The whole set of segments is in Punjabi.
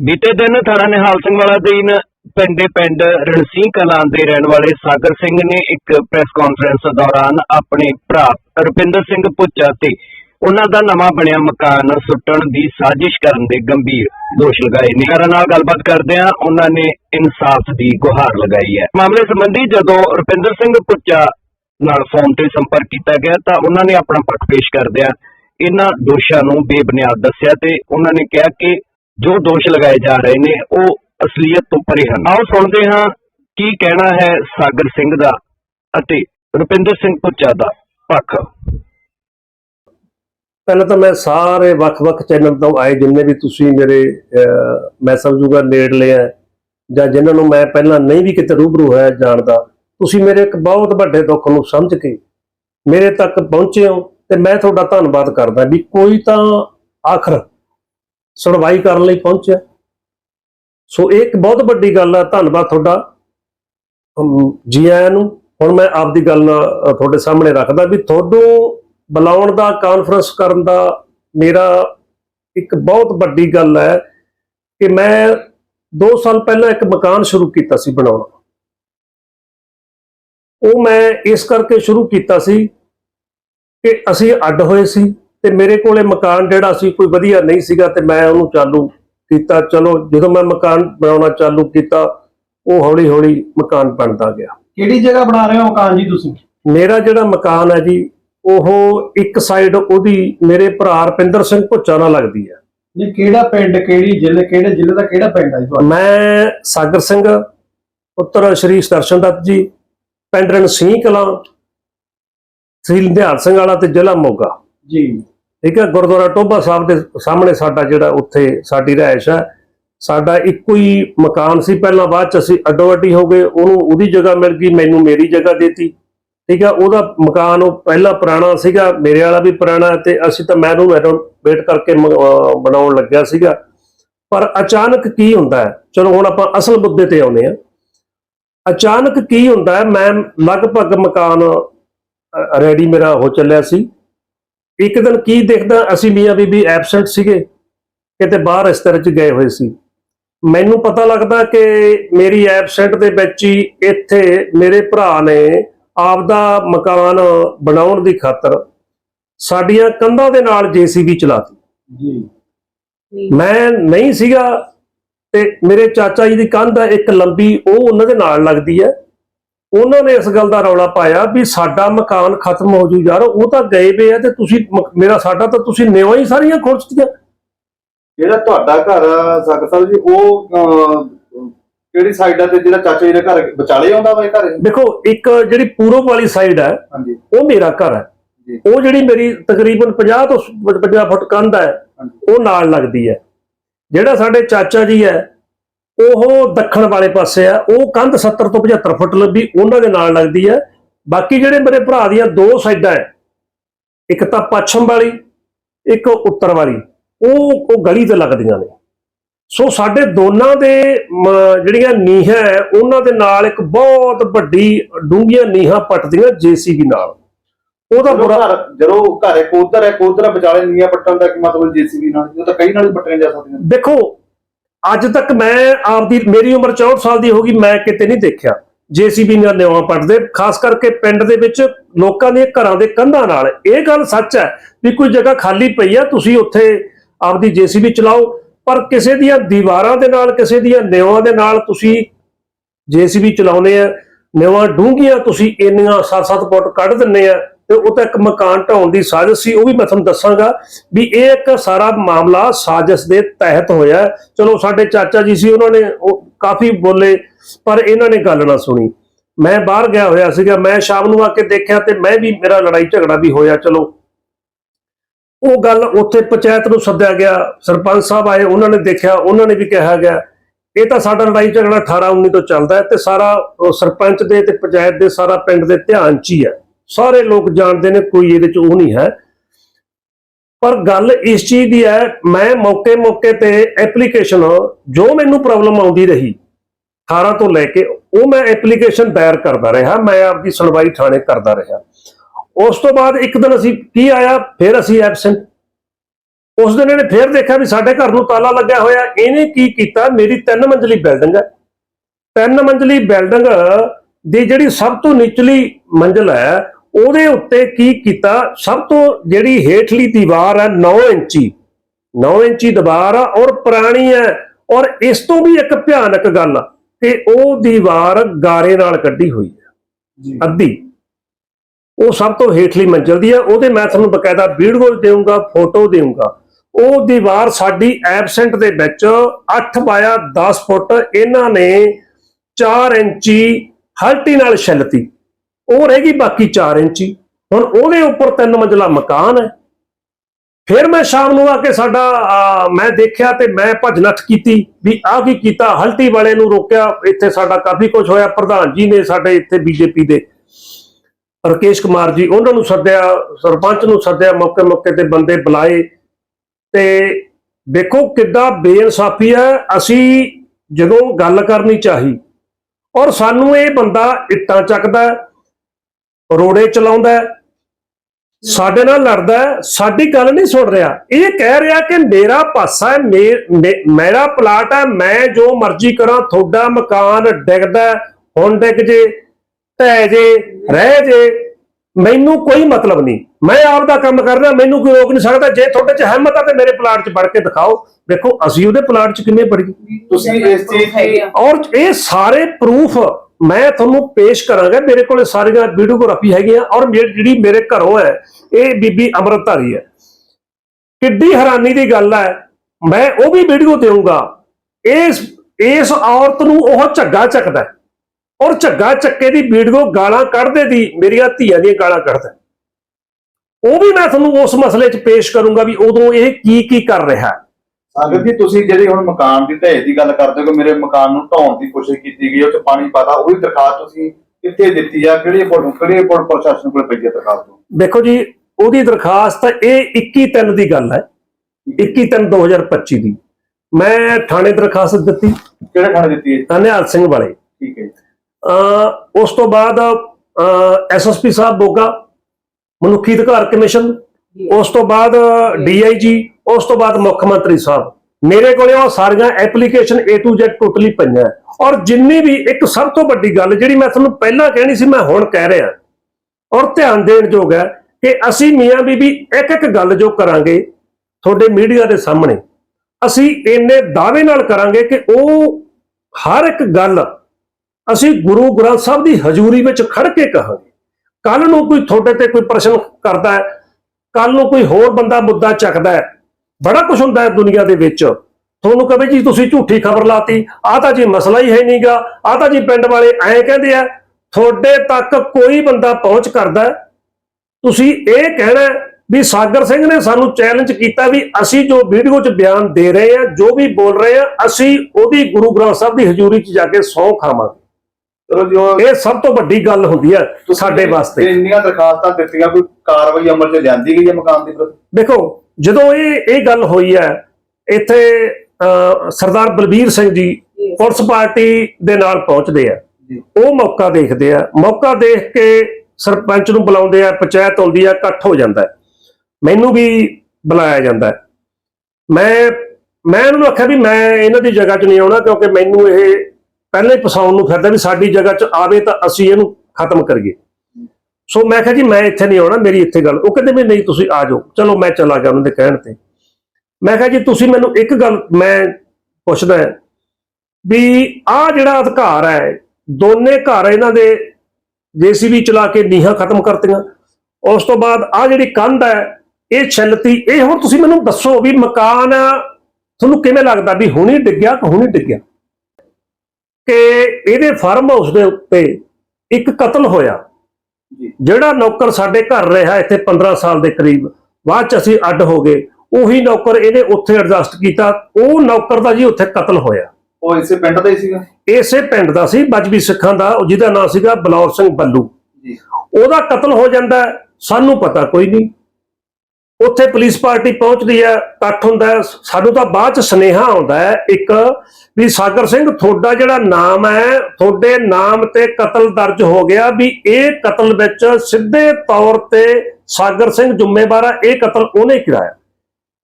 ਬੀਤੇ ਦਿਨ ਥਾਣਾ ਨਿਹਾਲ ਸਿੰਘ ਵਾਲਾ ਦੀਨ ਪਿੰਡੇ ਪਿੰਡ ਰਣਸੀ ਕਲਾਂ ਦੇ ਰਹਿਣ ਵਾਲੇ ਸਾਗਰ ਸਿੰਘ ਨੇ ਇੱਕ ਪ੍ਰੈਸ ਕਾਨਫਰੰਸ ਦੌਰਾਨ ਆਪਣੇ ਭਰਾ ਰੁਪਿੰਦਰ ਸਿੰਘ ਪੁੱਚਾ ਤੇ ਉਹਨਾਂ ਦਾ ਨਵਾਂ ਬਣਿਆ ਮਕਾਨ ਸੁੱਟਣ ਦੀ ਸਾਜ਼ਿਸ਼ ਕਰਨ ਦੇ ਗੰਭੀਰ ਦੋਸ਼ ਲਗਾਏ ਨੇ। ਘਰਾਂ ਨਾਲ ਗੱਲਬਾਤ ਕਰਦਿਆਂ ਉਹਨਾਂ ਨੇ ਇਨਸਾਫ ਦੀ ਗੁਹਾਰ ਲਗਾਈ ਹੈ। ਮਾਮਲੇ ਸੰਬੰਧੀ ਜਦੋਂ ਰੁਪਿੰਦਰ ਸਿੰਘ ਪੁੱਚਾ ਨਾਲ ਫੋਨ ਤੇ ਸੰਪਰਕ ਕੀਤਾ ਗਿਆ ਤਾਂ ਉਹਨਾਂ ਨੇ ਆਪਣਾ ਪੱਖ ਪੇਸ਼ ਕਰਦਿਆਂ ਇਹਨਾਂ ਦੋਸ਼ਾਂ ਨੂੰ ਬੇਬੁਨਿਆਦ ਦੱਸਿਆ ਤੇ ਉਹਨਾਂ ਨੇ ਕਿਹਾ ਕਿ ਜੋ ਦੋਸ਼ ਲਗਾਏ ਜਾ ਰਹੇ ਨੇ, ਉਹ ਅਸਲੀਅਤ ਤੋਂ ਪਰੇ ਹਨ। ਆਓ ਸੁਣਦੇ ਹਾਂ ਕੀ ਕਹਿਣਾ ਹੈ ਸਾਗਰ ਸਿੰਘ ਦਾ ਅਤੇ ਰੁਪਿੰਦਰ ਸਿੰਘ ਪੁੱਚਾ ਦਾ ਪੱਖ। ਪਹਿਲਾਂ ਤਾਂ ਮੈਂ ਸਾਰੇ ਵੱਖ-ਵੱਖ ਚੈਨਲ ਤੋਂ ਆਏ, ਜਿੰਨੇ ਵੀ ਤੁਸੀਂ ਮੇਰੇ ਮੈਂ ਸਮਝੂਗਾ ਨੇੜਲੇ ਆ, ਜਾਂ ਜਿਨ੍ਹਾਂ ਨੂੰ ਮੈਂ ਪਹਿਲਾਂ ਨਹੀਂ ਵੀ ਕਿਤੇ ਰੂਬਰੂ ਹੋਇਆ ਜਾਣਦਾ, ਤੁਸੀਂ ਮੇਰੇ ਇੱਕ ਬਹੁਤ ਵੱਡੇ ਦੁੱਖ ਨੂੰ ਸਮਝ ਕੇ ਮੇਰੇ ਤੱਕ ਪਹੁੰਚੇ ਹੋ, ਤੇ ਮੈਂ ਤੁਹਾਡਾ ਧੰਨਵਾਦ ਕਰਦਾ ਵੀ ਕੋਈ ਤਾਂ ਆਖਰ ਸੁਣਵਾਈ ਕਰਨ ਲਈ ਪਹੁੰਚਿਆ। ਸੋ ਇਹ ਇੱਕ ਬਹੁਤ ਵੱਡੀ ਗੱਲ ਹੈ ਧੰਨਵਾਦ ਤੁਹਾਡਾ ਜੀ ਆਇਆਂ ਨੂੰ। ਹੁਣ ਮੈਂ ਆਪਦੀ ਗੱਲ ਤੁਹਾਡੇ ਸਾਹਮਣੇ ਰੱਖਦਾ ਵੀ ਤੁਹਾਨੂੰ ਬੁਲਾਉਣ ਦਾ ਕਾਨਫਰੰਸ ਕਰਨ ਦਾ ਮੇਰਾ ਇੱਕ ਬਹੁਤ ਵੱਡੀ ਗੱਲ ਹੈ ਕਿ ਮੈਂ 2 ਸਾਲ ਪਹਿਲਾਂ ਇੱਕ ਮਕਾਨ ਸ਼ੁਰੂ ਕੀਤਾ ਸੀ ਬਣਾਉਣਾ। ਉਹ ਮੈਂ ਇਸ ਕਰਕੇ ਸ਼ੁਰੂ ਕੀਤਾ ਸੀ ਕਿ ਅਸੀਂ ਅੱਡ ਹੋਏ ਸੀ। ਤੇ ਮੇਰੇ ਕੋਲੇ ਮਕਾਨ ਜਿਹੜਾ ਸੀ ਕੋਈ ਵਧੀਆ ਨਹੀਂ ਸੀਗਾ ਤੇ ਮੈਂ ਉਹਨੂੰ ਚਾਲੂ ਕੀਤਾ। ਚਲੋ ਜਦੋਂ ਮੈਂ ਮਕਾਨ ਬਣਾਉਣਾ ਚਾਲੂ ਕੀਤਾ ਉਹ ਹੌਲੀ ਹੌਲੀ ਮਕਾਨ ਬਣਦਾ ਗਿਆ। ਕਿਹੜੀ ਜਗ੍ਹਾ ਬਣਾ ਰਹੇ ਹੋ ਮਕਾਨ ਜੀ ਤੁਸੀਂ? ਮੇਰਾ ਜਿਹੜਾ ਮਕਾਨ ਹੈ ਜੀ ਉਹ ਇੱਕ ਸਾਈਡ ਉਹਦੀ ਮੇਰੇ ਭਰਾ ਰਪਿੰਦਰ ਸਿੰਘ ਭੁੱਚਾ ਨਾਲ ਲੱਗਦੀ ਹੈ। ਜੀ ਕਿਹੜਾ ਪਿੰਡ ਕਿਹੜੀ ਜ਼ਿਲ੍ਹੇ ਕਿਹੜੇ ਜ਼ਿਲ੍ਹੇ ਦਾ ਕਿਹੜਾ ਪਿੰਡ ਹੈ ਜੀ ਤੁਹਾਡਾ? ਮੈਂ ਸਾਗਰ ਸਿੰਘ ਪੁੱਤਰ ਸ਼੍ਰੀ ਦਰਸ਼ਨ ਦੱਤ ਜੀ ਪਿੰਡ ਰਣਸੀਂਹ ਕਲਾਂ ਤਹਿਸੀਲ ਨਿਹਾਲ ਸਿੰਘ ਵਾਲਾ ਤੇ ਜ਼ਿਲ੍ਹਾ ਮੋਗਾ। ਜੀ। ਠੀਕ ਹੈ, ਗੁਰਦੁਆਰਾ ਟੋਭਾ ਸਾਹਿਬ ਦੇ ਸਾਹਮਣੇ ਸਾਡਾ ਜਿਹੜਾ ਉੱਥੇ ਸਾਡੀ ਰਿਹਾਇਸ਼ ਹੈ। ਸਾਡਾ ਇੱਕੋ ਹੀ ਮਕਾਨ ਸੀ, ਪਹਿਲਾਂ ਬਾਅਦ ਚ ਅਸੀਂ ਅੱਡੋ ਅੱਡੀ ਹੋ ਗਏ, ਉਹਨੂੰ ਉਹਦੀ ਜਗ੍ਹਾ ਮਿਲ ਗਈ, ਮੈਨੂੰ ਮੇਰੀ ਜਗ੍ਹਾ ਦੇਤੀ। ਠੀਕ ਹੈ, ਉਹਦਾ ਮਕਾਨ ਉਹ ਪਹਿਲਾਂ ਪੁਰਾਣਾ ਸੀਗਾ, ਮੇਰੇ ਵਾਲਾ ਵੀ ਪੁਰਾਣਾ ਹੈ ਤੇ ਅਸੀਂ ਤਾਂ ਮੈਂ ਉਹਨੂੰ ਵੇਟ ਕਰਕੇ ਬਣਾਉਣ ਲੱਗਿਆ ਸੀਗਾ। ਪਰ ਅਚਾਨਕ ਕੀ ਹੁੰਦਾ ਹੈ? ਚਲੋ ਹੁਣ ਆਪਾਂ ਅਸਲ ਮੁੱਦੇ ਤੇ ਆਉਨੇ ਆ ਅਚਾਨਕ ਕੀ ਹੁੰਦਾ ਹੈ? ਮੈਂ ਲਗਭਗ ਮਕਾਨ ਰੈਡੀ ਮੇਰਾ ਹੋ ਚੱਲਿਆ ਸੀ। ਇੱਕ ਦਿਨ ਕੀ ਦੇਖਦਾ ਅਸੀਂ ਮੀਆਂ ਬੀਬੀ ਐਬਸੈਂਟ ਸੀਗੇ ਕਿਤੇ ਬਾਹਰ ਇਸ ਤਰ੍ਹਾਂ ਚ ਗਏ ਹੋਏ ਸੀ। ਮੈਨੂੰ ਪਤਾ ਲੱਗਦਾ ਕਿ ਮੇਰੀ ਐਬਸੈਂਟ ਦੇ ਵਿੱਚ ਹੀ ਇੱਥੇ ਮੇਰੇ ਭਰਾ ਨੇ ਆਪਦਾ ਮਕਾਨ ਬਣਾਉਣ ਦੀ ਖਾਤਰ ਸਾਡੀਆਂ ਕੰਧਾਂ ਦੇ ਨਾਲ ਜੀਸੀਬੀ ਚਲਾਤੀ। ਜੀ। ਮੈਂ ਨਹੀਂ ਸੀਗਾ ਤੇ ਮੇਰੇ ਚਾਚਾ ਜੀ ਦੀ ਕੰਧ ਇੱਕ ਲੰਬੀ ਉਹ ਉਹਨਾਂ ਦੇ ਨਾਲ ਲੱਗਦੀ ਹੈ। ਉਹਨਾਂ ਨੇ ਇਸ ਗੱਲ ਦਾ ਰੌਲਾ ਪਾਇਆ ਵੀ ਸਾਡਾ ਮਕਾਨ ਖਤਮ ਹੋ ਜੂ ਯਾਰ ਉਹ ਤਾਂ ਗਏ ਵੇ ਆ ਤੇ ਤੁਸੀਂ ਮੇਰਾ ਸਾਡਾ ਤਾਂ ਤੁਸੀਂ ਨਿਵਾਂ ਹੀ ਸਾਰੀਆਂ ਖੁਰਚਤੀਆਂ ਜਿਹੜਾ ਤੁਹਾਡਾ ਘਰ ਸਾਹਿਬ ਜੀ ਉਹ ਕਿਹੜੀ ਸਾਈਡ ਆ ਤੇ ਜਿਹੜਾ ਚਾਚਾ ਜੀ ਦਾ ਘਰ ਵਿਚਾਲੇ ਆਉਂਦਾ ਵਾ ਇਹ ਘਰ? ਦੇਖੋ ਇੱਕ ਜਿਹੜੀ ਪੂਰਬ ਵਾਲੀ ਸਾਈਡ ਹੈ ਉਹ ਮੇਰਾ ਘਰ ਹੈ। ਉਹ ਜਿਹੜੀ ਮੇਰੀ ਤਕਰੀਬਨ 50 ਤੋਂ 55 ਫੁੱਟ ਕੰਧ ਹੈ। ਉਹ ਨਾਲ ਲੱਗਦੀ ਹੈ ਜਿਹੜਾ ਸਾਡੇ ਚਾਚਾ ਜੀ ਹੈ ਉਹ ਦੱਖਣ ਵਾਲੇ ਪਾਸੇ ਆ ਉਹ ਕੰਧ 70 ਤੋਂ 75 ਫੁੱਟ ਲੰਬੀ ਉਹਨਾਂ ਦੇ ਨਾਲ ਲੱਗਦੀ ਹੈ ਬਾਕੀ ਜਿਹੜੇ ਮੇਰੇ ਭਰਾ ਦੀਆਂ ਦੋ ਸਾਈਡਾਂ ਹੈ ਇੱਕ ਤਾਂ ਪੱਛਮ ਵਾਲੀ ਇੱਕ ਉੱਤਰ ਵਾਲੀ ਉਹ ਉਹ ਗਲੀ ਤੇ ਲੱਗਦੀਆਂ ਨੇ। ਸੋ ਸਾਡੇ ਦੋਨਾਂ ਦੇ ਜਿਹੜੀਆਂ ਨੀਹਾਂ ਉਹਨਾਂ ਦੇ ਨਾਲ ਇੱਕ ਬਹੁਤ ਵੱਡੀ ਡੂੰਘੀਆਂ ਨੀਹਾਂ ਪੱਟਦੀਆਂ ਜੀਸੀਬੀ ਨਾਲ। ਉਹਦਾ ਬੁਰਾ ਜਦੋਂ ਘਰ ਇੱਕ ਉਧਰ ਹੈ ਉਧਰ ਵਿਚਾਲੇ ਨੀਆਂ ਪੱਟਣ ਦਾ ਕੀ ਮਤਲਬ ਜੀਸੀਬੀ ਨਾਲ ਉਹ ਤਾਂ ਕਈ ਨਾਲ ਹੀ ਪੱਟੀਆਂ ਜਾ ਸਕਦੀਆਂ ਦੇਖੋ ਅੱਜ ਤੱਕ ਮੈਂ ਆਪਦੀ, ਮੇਰੀ ਉਮਰ 64 ਸਾਲ ਦੀ ਹੋ ਗਈ, ਮੈਂ ਕਿਤੇ ਨਹੀਂ ਦੇਖਿਆ। ਜੀਸੀਬੀ ਨਾਲ ਨਿਵਾਂ ਪੱਟਦੇ ਖਾਸ ਕਰਕੇ ਪਿੰਡ ਦੇ ਵਿੱਚ ਲੋਕਾਂ ਦੇ ਘਰਾਂ ਦੇ ਕੰਧਾਂ ਨਾਲ। ਇਹ ਗੱਲ ਸੱਚ ਹੈ ਵੀ ਕੋਈ ਜਗ੍ਹਾ ਖਾਲੀ ਪਈ ਆ, ਤੁਸੀਂ ਉੱਥੇ ਆਪਦੀ ਜੀਸੀਬੀ ਚਲਾਓ, ਪਰ ਕਿਸੇ ਦੀਆਂ ਦੀਵਾਰਾਂ ਦੇ ਨਾਲ, ਕਿਸੇ ਦੀਆਂ ਨਿਵਾਂ ਦੇ ਨਾਲ ਤੁਸੀਂ ਜੀਸੀਬੀ ਚਲਾਉਂਦੇ ਆ, ਨਿਵਾਂ ਡੂੰਘੀਆਂ ਤੁਸੀਂ ਇੰਨੀਆਂ 7-7 ਫੁੱਟ ਕੱਢ ਦਿੰਦੇ ਆ। ਤੇ ਉਹ ਤਾਂ ਇੱਕ ਮਕਾਨ ਢਾਉਣ ਦੀ ਸਾਜ਼ਿਸ਼ ਸੀ, ਉਹ ਵੀ ਮੈਂ ਤੁਹਾਨੂੰ ਦੱਸਾਂਗਾ ਵੀ ਇਹ ਇੱਕ ਸਾਰਾ ਮਾਮਲਾ ਸਾਜ਼ਿਸ਼ ਦੇ ਤਹਿਤ ਹੋਇਆ ਚਲੋ, ਸਾਡੇ ਚਾਚਾ ਜੀ ਸੀ, ਉਹਨਾਂ ਨੇ ਉਹ ਕਾਫੀ ਬੋਲੇ, ਪਰ ਇਹਨਾਂ ਨੇ ਗੱਲ ਨਾ ਸੁਣੀ। ਮੈਂ ਬਾਹਰ ਗਿਆ ਹੋਇਆ ਸੀਗਾ, ਮੈਂ ਸ਼ਾਮ ਨੂੰ ਆ ਕੇ ਦੇਖਿਆ ਤੇ ਮੈਂ ਵੀ, ਮੇਰਾ ਲੜਾਈ ਝਗੜਾ ਵੀ ਹੋਇਆ, ਚਲੋ। ਉਹ ਗੱਲ ਉੱਥੇ ਪੰਚਾਇਤ ਨੂੰ ਸੱਦਿਆ ਗਿਆ, ਸਰਪੰਚ ਸਾਹਿਬ ਆਏ, ਉਹਨਾਂ ਨੇ ਦੇਖਿਆ, ਉਹਨਾਂ ਨੇ ਵੀ ਕਿਹਾ ਗਿਆ, ਇਹ ਤਾਂ ਸਾਡਾ ਲੜਾਈ ਝਗੜਾ 18 19 ਤੋਂ ਚੱਲਦਾ ਹੈ ਤੇ ਸਾਰਾ ਸਰਪੰਚ ਦੇ ਤੇ ਪੰਚਾਇਤ ਦੇ ਸਾਰਾ ਪਿੰਡ ਦੇ ਧਿਆਨ 'ਚ ਹੀ ਹੈ। ਸਾਰੇ ਲੋਕ ਜਾਣਦੇ ਨੇ, ਕੋਈ ਇਹਦੇ 'ਚ ਉਹ ਨਹੀਂ ਹੈ। ਪਰ ਗੱਲ ਇਸ ਚੀਜ਼ ਦੀ ਹੈ, ਮੈਂ ਮੌਕੇ ਮੌਕੇ ਤੇ ਐਪਲੀਕੇਸ਼ਨ ਜੋ ਮੈਨੂੰ ਪ੍ਰੋਬਲਮ ਆਉਂਦੀ ਰਹੀ 18 ਤੋਂ ਲੈ ਕੇ ਉਹ ਮੈਂ ਐਪਲੀਕੇਸ਼ਨ ਦਾਇਰ ਕਰਦਾ ਰਿਹਾ, ਮੈਂ ਆਪਦੀ ਸੁਣਵਾਈ ਥਾਣੇ ਕਰਦਾ ਰਿਹਾ। ਉਸ ਤੋਂ ਬਾਅਦ ਇੱਕ ਦਿਨ ਅਸੀਂ ਕੀ ਆਇਆ, ਫਿਰ ਅਸੀਂ ਐਬਸੈਂਟ ਉਸ ਦਿਨ ਇਹਨੇ ਫਿਰ ਦੇਖਿਆ ਵੀ ਸਾਡੇ ਘਰ ਨੂੰ ਤਾਲਾ ਲੱਗਿਆ ਹੋਇਆ, ਇਹਨੇ ਕੀ ਕੀਤਾ, ਮੇਰੀ ਤਿੰਨ ਮੰਜ਼ਲੀ ਬਿਲਡਿੰਗ ਹੈ। ਤਿੰਨ ਮੰਜ਼ਲੀ ਬਿਲਡਿੰਗ ਦੀ ਜਿਹੜੀ ਸਭ ਤੋਂ ਨਿਚਲੀ ਮੰਜ਼ਲ ਹੈ ਉਹਦੇ ਉੱਤੇ ਕੀ ਕੀਤਾ? ਸਭ ਤੋਂ ਜਿਹੜੀ ਹੇਠਲੀ ਦੀਵਾਰ ਹੈ 9 ਇੰਚੀ। 9 ਇੰਚੀ ਦੀਵਾਰ ਆ ਔਰ ਪੁਰਾਣੀ ਹੈ ਔਰ ਇਸ ਤੋਂ ਵੀ ਇੱਕ ਭਿਆਨਕ ਗੱਲ ਕਿ ਉਹ ਦੀਵਾਰ ਗਾਰੇ ਨਾਲ ਕੱਢੀ ਹੋਈ ਹੈ ਅੱਧੀ। ਉਹ ਸਭ ਤੋਂ ਹੇਠਲੀ ਮੰਜ਼ਲ ਦੀ ਹੈ ਉਹਦੇ ਮੈਂ ਤੁਹਾਨੂੰ ਬਕਾਇਦਾ ਵੀਡੀਓ ਦੇਵਾਂਗਾ ਫੋਟੋ ਦੇਵਾਂਗਾ ਉਹ ਦੀਵਾਰ ਸਾਡੀ ਐਬਸੈਂਟ ਦੇ ਵਿੱਚ 8 ਬਾਇਆ 10 ਫੁੱਟ ਇਹਨਾਂ ਨੇ 4 ਇੰਚੀ ਹਲਟੀ ਨਾਲ ਛਿੱਲਤੀ ਉਹ ਰਹਿ ਗਈ ਬਾਕੀ 4 ਇੰਚੀ। ਹੁਣ ਉਹਦੇ ਉੱਪਰ ਤਿੰਨ ਮੰਜ਼ਲਾ ਮਕਾਨ ਹੈ। ਫਿਰ ਮੈਂ ਸ਼ਾਮ ਨੂੰ ਆ ਕੇ ਸਾਡਾ ਮੈਂ ਦੇਖਿਆ ਤੇ ਮੈਂ ਭੱਜ ਨੱਠ ਕੀਤੀ ਵੀ ਆਹ ਕੀ ਕੀਤਾ। ਹਲਟੀ ਵਾਲੇ ਨੂੰ ਰੋਕਿਆ। ਇੱਥੇ ਸਾਡਾ ਕਾਫੀ ਕੁਝ ਹੋਇਆ। ਪ੍ਰਧਾਨ ਜੀ ਨੇ ਸਾਡੇ ਇੱਥੇ ਬੀਜੇਪੀ ਦੇ ਰਕੇਸ਼ ਕੁਮਾਰ ਜੀ, ਉਹਨਾਂ ਨੂੰ ਸੱਦਿਆ, ਸਰਪੰਚ ਨੂੰ ਸੱਦਿਆ, ਮੌਕੇ ਮੌਕੇ ਤੇ ਬੰਦੇ ਬੁਲਾਏ। ਤੇ ਦੇਖੋ ਕਿੱਦਾਂ ਬੇਇਨਸਾਫੀ ਹੈ। ਅਸੀਂ ਜਦੋਂ ਗੱਲ ਕਰਨੀ ਚਾਹੀ ਔਰ ਸਾਨੂੰ ਇਹ ਬੰਦਾ ਇੱਟਾਂ ਚੱਕਦਾ ਰੋੜੇ ਚਲਾਉਂਦਾ ਸਾਡੇ ਨਾਲ ਲੜਦਾ ਸਾਡੀ ਗੱਲ ਨਹੀਂ ਸੁਣ ਰਿਹਾ। ਇਹ ਕਹਿ ਰਿਹਾ ਕਿ ਮੇਰਾ ਪਾਸਾ ਮੇਰਾ ਪਲਾਟ ਹੈ ਮੈਂ ਜੋ ਮਰਜ਼ੀ ਕਰਾਂ ਤੁਹਾਡਾ ਮਕਾਨ ਡਿੱਗਦਾ ਹੁਣ ਡਿੱਗ ਜੇ ਢਹਿ ਜੇ ਰਹਿ ਜੇ ਮੈਨੂੰ ਕੋਈ ਮਤਲਬ ਨਹੀਂ। ਮੈਂ ਆਪ ਦਾ ਕੰਮ ਕਰਦਾ ਮੈਨੂੰ ਕੋਈ ਰੋਕ ਨਹੀਂ ਸਕਦਾ ਜੇ ਤੁਹਾਡੇ 'ਚ ਹਿੰਮਤ ਆ ਤੇ ਮੇਰੇ ਪਲਾਟ 'ਚ ਵੜ ਕੇ ਦਿਖਾਓ। ਦੇਖੋ ਅਸੀਂ ਉਹਦੇ ਪਲਾਟ 'ਚ ਕਿਵੇਂ ਵੜੀਏ ਤੁਸੀਂ ਇਸ ਚੀਜ਼ ਔਰ ਇਹ ਸਾਰੇ ਪ੍ਰੂਫ ਮੈਂ ਤੁਹਾਨੂੰ ਪੇਸ਼ ਕਰਾਂਗਾ, ਮੇਰੇ ਕੋਲੇ ਸਾਰੀਆਂ ਵੀਡੀਓਗ੍ਰਾਫੀ ਹੈਗੀਆਂ ਔਰ ਮੇਰੀ ਜਿਹੜੀ ਮੇਰੇ ਘਰੋਂ ਹੈ, ਇਹ ਬੀਬੀ ਅੰਮ੍ਰਿਤਧਾਰੀ ਹੈ। ਕਿੱਡੀ ਹੈਰਾਨੀ ਦੀ ਗੱਲ ਹੈ, ਮੈਂ ਉਹ ਵੀ ਵੀਡੀਓ ਦੇਵਾਂਗਾ ਇਸ ਇਸ ਔਰਤ ਨੂੰ ਉਹ ਝੱਗਾ ਚੱਕਦਾ ਔਰ ਝੱਗਾ ਚੱਕੇ ਦੀ ਵੀਡੀਓ ਗਾਲਾਂ ਕੱਢਦੇ ਦੀ, ਮੇਰੀਆਂ ਧੀਆਂ ਦੀਆਂ ਗਾਲਾਂ ਕੱਢਦਾ ਉਹ ਵੀ ਮੈਂ ਤੁਹਾਨੂੰ ਉਸ ਮਸਲੇ 'ਚ ਪੇਸ਼ ਕਰੂੰਗਾ ਵੀ ਉਦੋਂ ਇਹ ਕੀ ਕੀ ਕਰ ਰਿਹਾ ਹੈ। ਸਾਗਰ ਜੀ ਤੁਸੀਂ ਜਿਹੜੀ ਹੁਣ ਮਕਾਨ ਦੀ ਢਹਿ ਦੀ ਗੱਲ ਕਰਦੇ ਹੋ ਕਿ ਮੇਰੇ ਮਕਾਨ ਨੂੰ ਢਾਉਣ ਦੀ ਕੋਸ਼ਿਸ਼ ਕੀਤੀ ਗਈ ਉਹ ਚ ਪਾਣੀ ਪਾਤਾ ਉਹਦੀ ਦਰਖਾਸਤ ਤੁਸੀਂ ਕਿੱਥੇ ਦਿੱਤੀ ਆ? ਕਿਹੜੇ ਪੁਲ ਕਿਹੜੇ ਪੁਲ ਪ੍ਰਸ਼ਾਸਨ ਕੋਲ ਪਈ ਹੈ ਦਰਖਾਸਤ ਦੇਖੋ ਜੀ ਉਹਦੀ ਦਰਖਾਸਤ ਇਹ 21 ਤਿੰਨ ਦੀ ਗੱਲ ਹੈ। 21 ਤਿੰਨ 2025 ਦੀ। ਮੈਂ ਥਾਣੇ ਦਰਖਾਸਤ ਦਿੱਤੀ। ਕਿਹੜੇ ਥਾਣੇ ਦਿੱਤੀ ਹੈ? ਨਿਹਾਲ ਸਿੰਘ ਵਾਲੇ। ਠੀਕ ਹੈ। ਅਹ ਉਸ ਤੋਂ ਬਾਅਦ ਐਸਐਸਪੀ ਸਾਹਿਬ ਬੋਗਾ ਮਨੁੱਖੀ ਅਧਿਕਾਰ ਕਮਿਸ਼ਨ ਉਸ ਤੋਂ ਬਾਅਦ ਡੀਆਈਜੀ ਉਸ ਤੋਂ ਬਾਅਦ ਮੁੱਖ ਮੰਤਰੀ ਸਾਹਿਬ। ਮੇਰੇ ਕੋਲੇ ਉਹ ਸਾਰੀਆਂ application A to Z totally ਪਈਆਂ। ਔਰ ਜਿੰਨੀ ਵੀ ਇੱਕ ਸਭ ਤੋਂ ਵੱਡੀ ਗੱਲ ਜਿਹੜੀ ਮੈਂ ਤੁਹਾਨੂੰ ਪਹਿਲਾਂ ਕਹਿਣੀ ਸੀ ਮੈਂ ਹੁਣ ਕਹਿ ਰਿਹਾ। ਔਰ ਧਿਆਨ ਦੇਣ ਯੋਗ ਹੈ ਕਿ ਅਸੀਂ ਮੀਆਂ ਬੀਬੀ ਇੱਕ ਇੱਕ ਗੱਲ ਜੋ ਕਰਾਂਗੇ ਤੁਹਾਡੇ ਮੀਡੀਆ ਦੇ ਸਾਹਮਣੇ ਅਸੀਂ ਇੰਨੇ ਦਾਅਵੇ ਨਾਲ ਕਰਾਂਗੇ ਕਿ ਉਹ ਹਰ ਇੱਕ ਗੱਲ ਅਸੀਂ ਗੁਰੂ ਗ੍ਰੰਥ ਸਾਹਿਬ ਦੀ ਹਜ਼ੂਰੀ ਵਿੱਚ ਖੜ ਕੇ ਕਹਾਂਗੇ। ਕੱਲ ਨੂੰ ਕੋਈ ਤੁਹਾਡੇ ਤੇ ਕੋਈ ਪ੍ਰਸ਼ਨ ਕਰਦਾ ਹੈ ਕੱਲ ਨੂੰ ਕੋਈ ਹੋਰ ਬੰਦਾ ਮੁੱਦਾ ਚੱਕਦਾ ਹੈ। ਬੜਾ ਕੁਝ ਹੁੰਦਾ ਹੈ ਦੁਨੀਆ ਦੇ ਵਿੱਚ। ਤੁਹਾਨੂੰ ਕਹੇ ਜੀ, ਤੁਸੀਂ ਝੂਠੀ ਖਬਰ ਲਾਤੀ। ਆਹ ਤਾਂ ਜੀ ਮਸਲਾ ਹੀ ਹੈ ਨਹੀਂਗਾ। ਆਹ ਤਾਂ ਜੀ ਪਿੰਡ ਵਾਲੇ ਐਂ ਕਹਿੰਦੇ ਆ, ਤੁਹਾਡੇ ਤੱਕ ਕੋਈ ਬੰਦਾ ਪਹੁੰਚ ਕਰਦਾ ਤੁਸੀਂ ਇਹ ਕਹਿਣਾ ਵੀ ਸਾਗਰ ਸਿੰਘ ਨੇ ਸਾਨੂੰ ਚੈਲੰਜ ਕੀਤਾ ਵੀ ਅਸੀਂ ਜੋ ਵੀਡੀਓ 'ਚ ਬਿਆਨ ਦੇ ਰਹੇ ਹਾਂ, ਜੋ ਵੀ ਬੋਲ ਰਹੇ ਹਾਂ, ਅਸੀਂ ਉਹਦੀ ਗੁਰੂ ਗ੍ਰੰਥ ਸਾਹਿਬ ਦੀ ਹਜ਼ੂਰੀ 'ਚ ਜਾ ਕੇ ਸਹੁੰ ਖਾਵਾਂਗੇ। ਚਲੋ ਜੀ ਉਹ ਇਹ ਸਭ ਤੋਂ ਵੱਡੀ ਗੱਲ ਹੁੰਦੀ ਹੈ ਸਾਡੇ ਵਾਸਤੇ। ਇੰਨੀਆਂ ਦਰਖਾਸਤਾਂ ਦਿੱਤੀਆਂ ਕੋਈ ਕਾਰਵਾਈ ਅਮਲ 'ਚ ਲਿਆਂਦੀ ਗਈ ਹੈ ਮਕਾਨ ਦੀ ਪ੍ਰਤੀ? ਦੇਖੋ ਜਦੋਂ ਇਹ ਇਹ ਗੱਲ ਹੋਈ ਹੈ ਇੱਥੇ ਸਰਦਾਰ ਬਲਬੀਰ ਸਿੰਘ ਜੀ ਪੁਲਿਸ ਪਾਰਟੀ ਦੇ ਨਾਲ ਪਹੁੰਚਦੇ ਆ। ਉਹ ਮੌਕਾ ਦੇਖਦੇ ਆ। ਮੌਕਾ ਦੇਖ ਕੇ ਸਰਪੰਚ ਨੂੰ ਬੁਲਾਉਂਦੇ ਆ ਪੰਚਾਇਤ ਆਉਂਦੀ ਆ ਇਕੱਠ ਹੋ ਜਾਂਦਾ। ਮੈਨੂੰ ਵੀ ਬੁਲਾਇਆ ਜਾਂਦਾ। ਮੈਂ ਮੈਂ ਇਹਨਾਂ ਨੂੰ ਆਖਿਆ ਵੀ ਮੈਂ ਇਹਨਾਂ ਦੀ ਜਗ੍ਹਾ 'ਚ ਨਹੀਂ ਆਉਣਾ ਕਿਉਂਕਿ ਮੈਨੂੰ ਇਹ ਪਹਿਲਾਂ ਹੀ ਪਸਾਉਣ ਨੂੰ ਫਿਰਦਾ ਵੀ ਸਾਡੀ ਜਗ੍ਹਾ 'ਚ ਆਵੇ ਤਾਂ ਅਸੀਂ ਇਹਨੂੰ ਖਤਮ ਕਰੀਏ। ਸੋ ਮੈਂ ਕਿਹਾ ਜੀ, ਮੈਂ ਇੱਥੇ ਨਹੀਂ ਆਉਣਾ, ਮੇਰੀ ਇੱਥੇ ਗੱਲ। ਉਹ ਕਹਿੰਦੇ ਵੀ ਨਹੀਂ, ਤੁਸੀਂ ਆ ਜਾਓ। ਚਲੋ, ਮੈਂ ਚਲਾ ਗਿਆ ਉਹਨਾਂ ਦੇ ਕਹਿਣ ਤੇ। ਮੈਂ ਕਿਹਾ ਜੀ, ਤੁਸੀਂ ਮੈਨੂੰ ਇੱਕ ਗੱਲ ਮੈਂ ਪੁੱਛਦਾ ਵੀ ਆਹ ਜਿਹੜਾ ਅਧਿਕਾਰ ਹੈ, ਦੋਨੇ ਘਰ ਇਹਨਾਂ ਦੇ ਜੀਸੀਬੀ ਚਲਾ ਕੇ ਨੀਹਾਂ ਖਤਮ ਕਰਤੀਆਂ। ਉਸ ਤੋਂ ਬਾਅਦ ਆਹ ਜਿਹੜੀ ਕੰਧ ਹੈ, ਇਹ ਛਿੱਲਤੀ, ਇਹ ਹੁਣ ਤੁਸੀਂ ਮੈਨੂੰ ਦੱਸੋ ਵੀ ਮਕਾਨ ਤੁਹਾਨੂੰ ਕਿਵੇਂ ਲੱਗਦਾ ਵੀ ਹੁਣੀ ਡਿੱਗਿਆ ਕਿ ਹੁਣੀ ਡਿੱਗਿਆ? ਕਿ ਇਹਦੇ ਫਾਰਮ ਹਾਊਸ ਦੇ ਉੱਤੇ ਇੱਕ ਕਤਲ ਹੋਇਆ। ਜਿਹੜਾ ਨੌਕਰ ਸਾਡੇ ਘਰ ਰਿਹਾ ਇੱਥੇ 15 ਸਾਲ ਦੇ ਕਰੀਬ ਬਾਅਦ ਚ ਅਸੀਂ ਅੱਡ ਹੋ ਗਏ। ਉਹੀ ਨੌਕਰ ਇਹਨੇ ਉੱਥੇ ਐਡਜਸਟ ਕੀਤਾ ਉਹ ਨੌਕਰ ਦਾ ਜੀ ਉੱਥੇ ਕਤਲ ਹੋਇਆ। ਉਹ ਇਸੇ ਪਿੰਡ ਦਾ ਹੀ ਸੀਗਾ? ਇਸੇ ਪਿੰਡ ਦਾ ਸੀ ਬਜਬੀ ਸਿੱਖਾਂ ਦਾ ਜਿਹਦਾ ਨਾਮ ਸੀਗਾ ਬਲੌਰ ਸਿੰਘ ਬੱਲੂ। ਉਹਦਾ ਕਤਲ ਹੋ ਜਾਂਦਾ ਸਾਨੂੰ ਪਤਾ ਕੋਈ ਨਹੀਂ। ਉੱਥੇ ਪੁਲਿਸ ਪਾਰਟੀ ਪਹੁੰਚਦੀ ਹੈ, ਇਕੱਠ ਹੁੰਦਾ ਸਾਨੂੰ ਤਾਂ ਬਾਅਦ ਚ ਸੁਨੇਹਾ ਆਉਂਦਾ ਹੈ ਇੱਕ ਵੀ ਸਾਗਰ ਸਿੰਘ, ਤੁਹਾਡਾ ਜਿਹੜਾ ਨਾਮ ਹੈ, ਤੁਹਾਡੇ ਨਾਮ ਤੇ ਕਤਲ ਦਰਜ ਹੋ ਗਿਆ ਵੀ ਇਹ ਕਤਲ ਵਿੱਚ ਸਿੱਧੇ ਤੌਰ ਤੇ ਸਾਗਰ ਸਿੰਘ ਜ਼ਿੰਮੇਵਾਰ ਹੈ ਇਹ ਕਤਲ ਉਹਨੇ ਕਰਾਇਆ।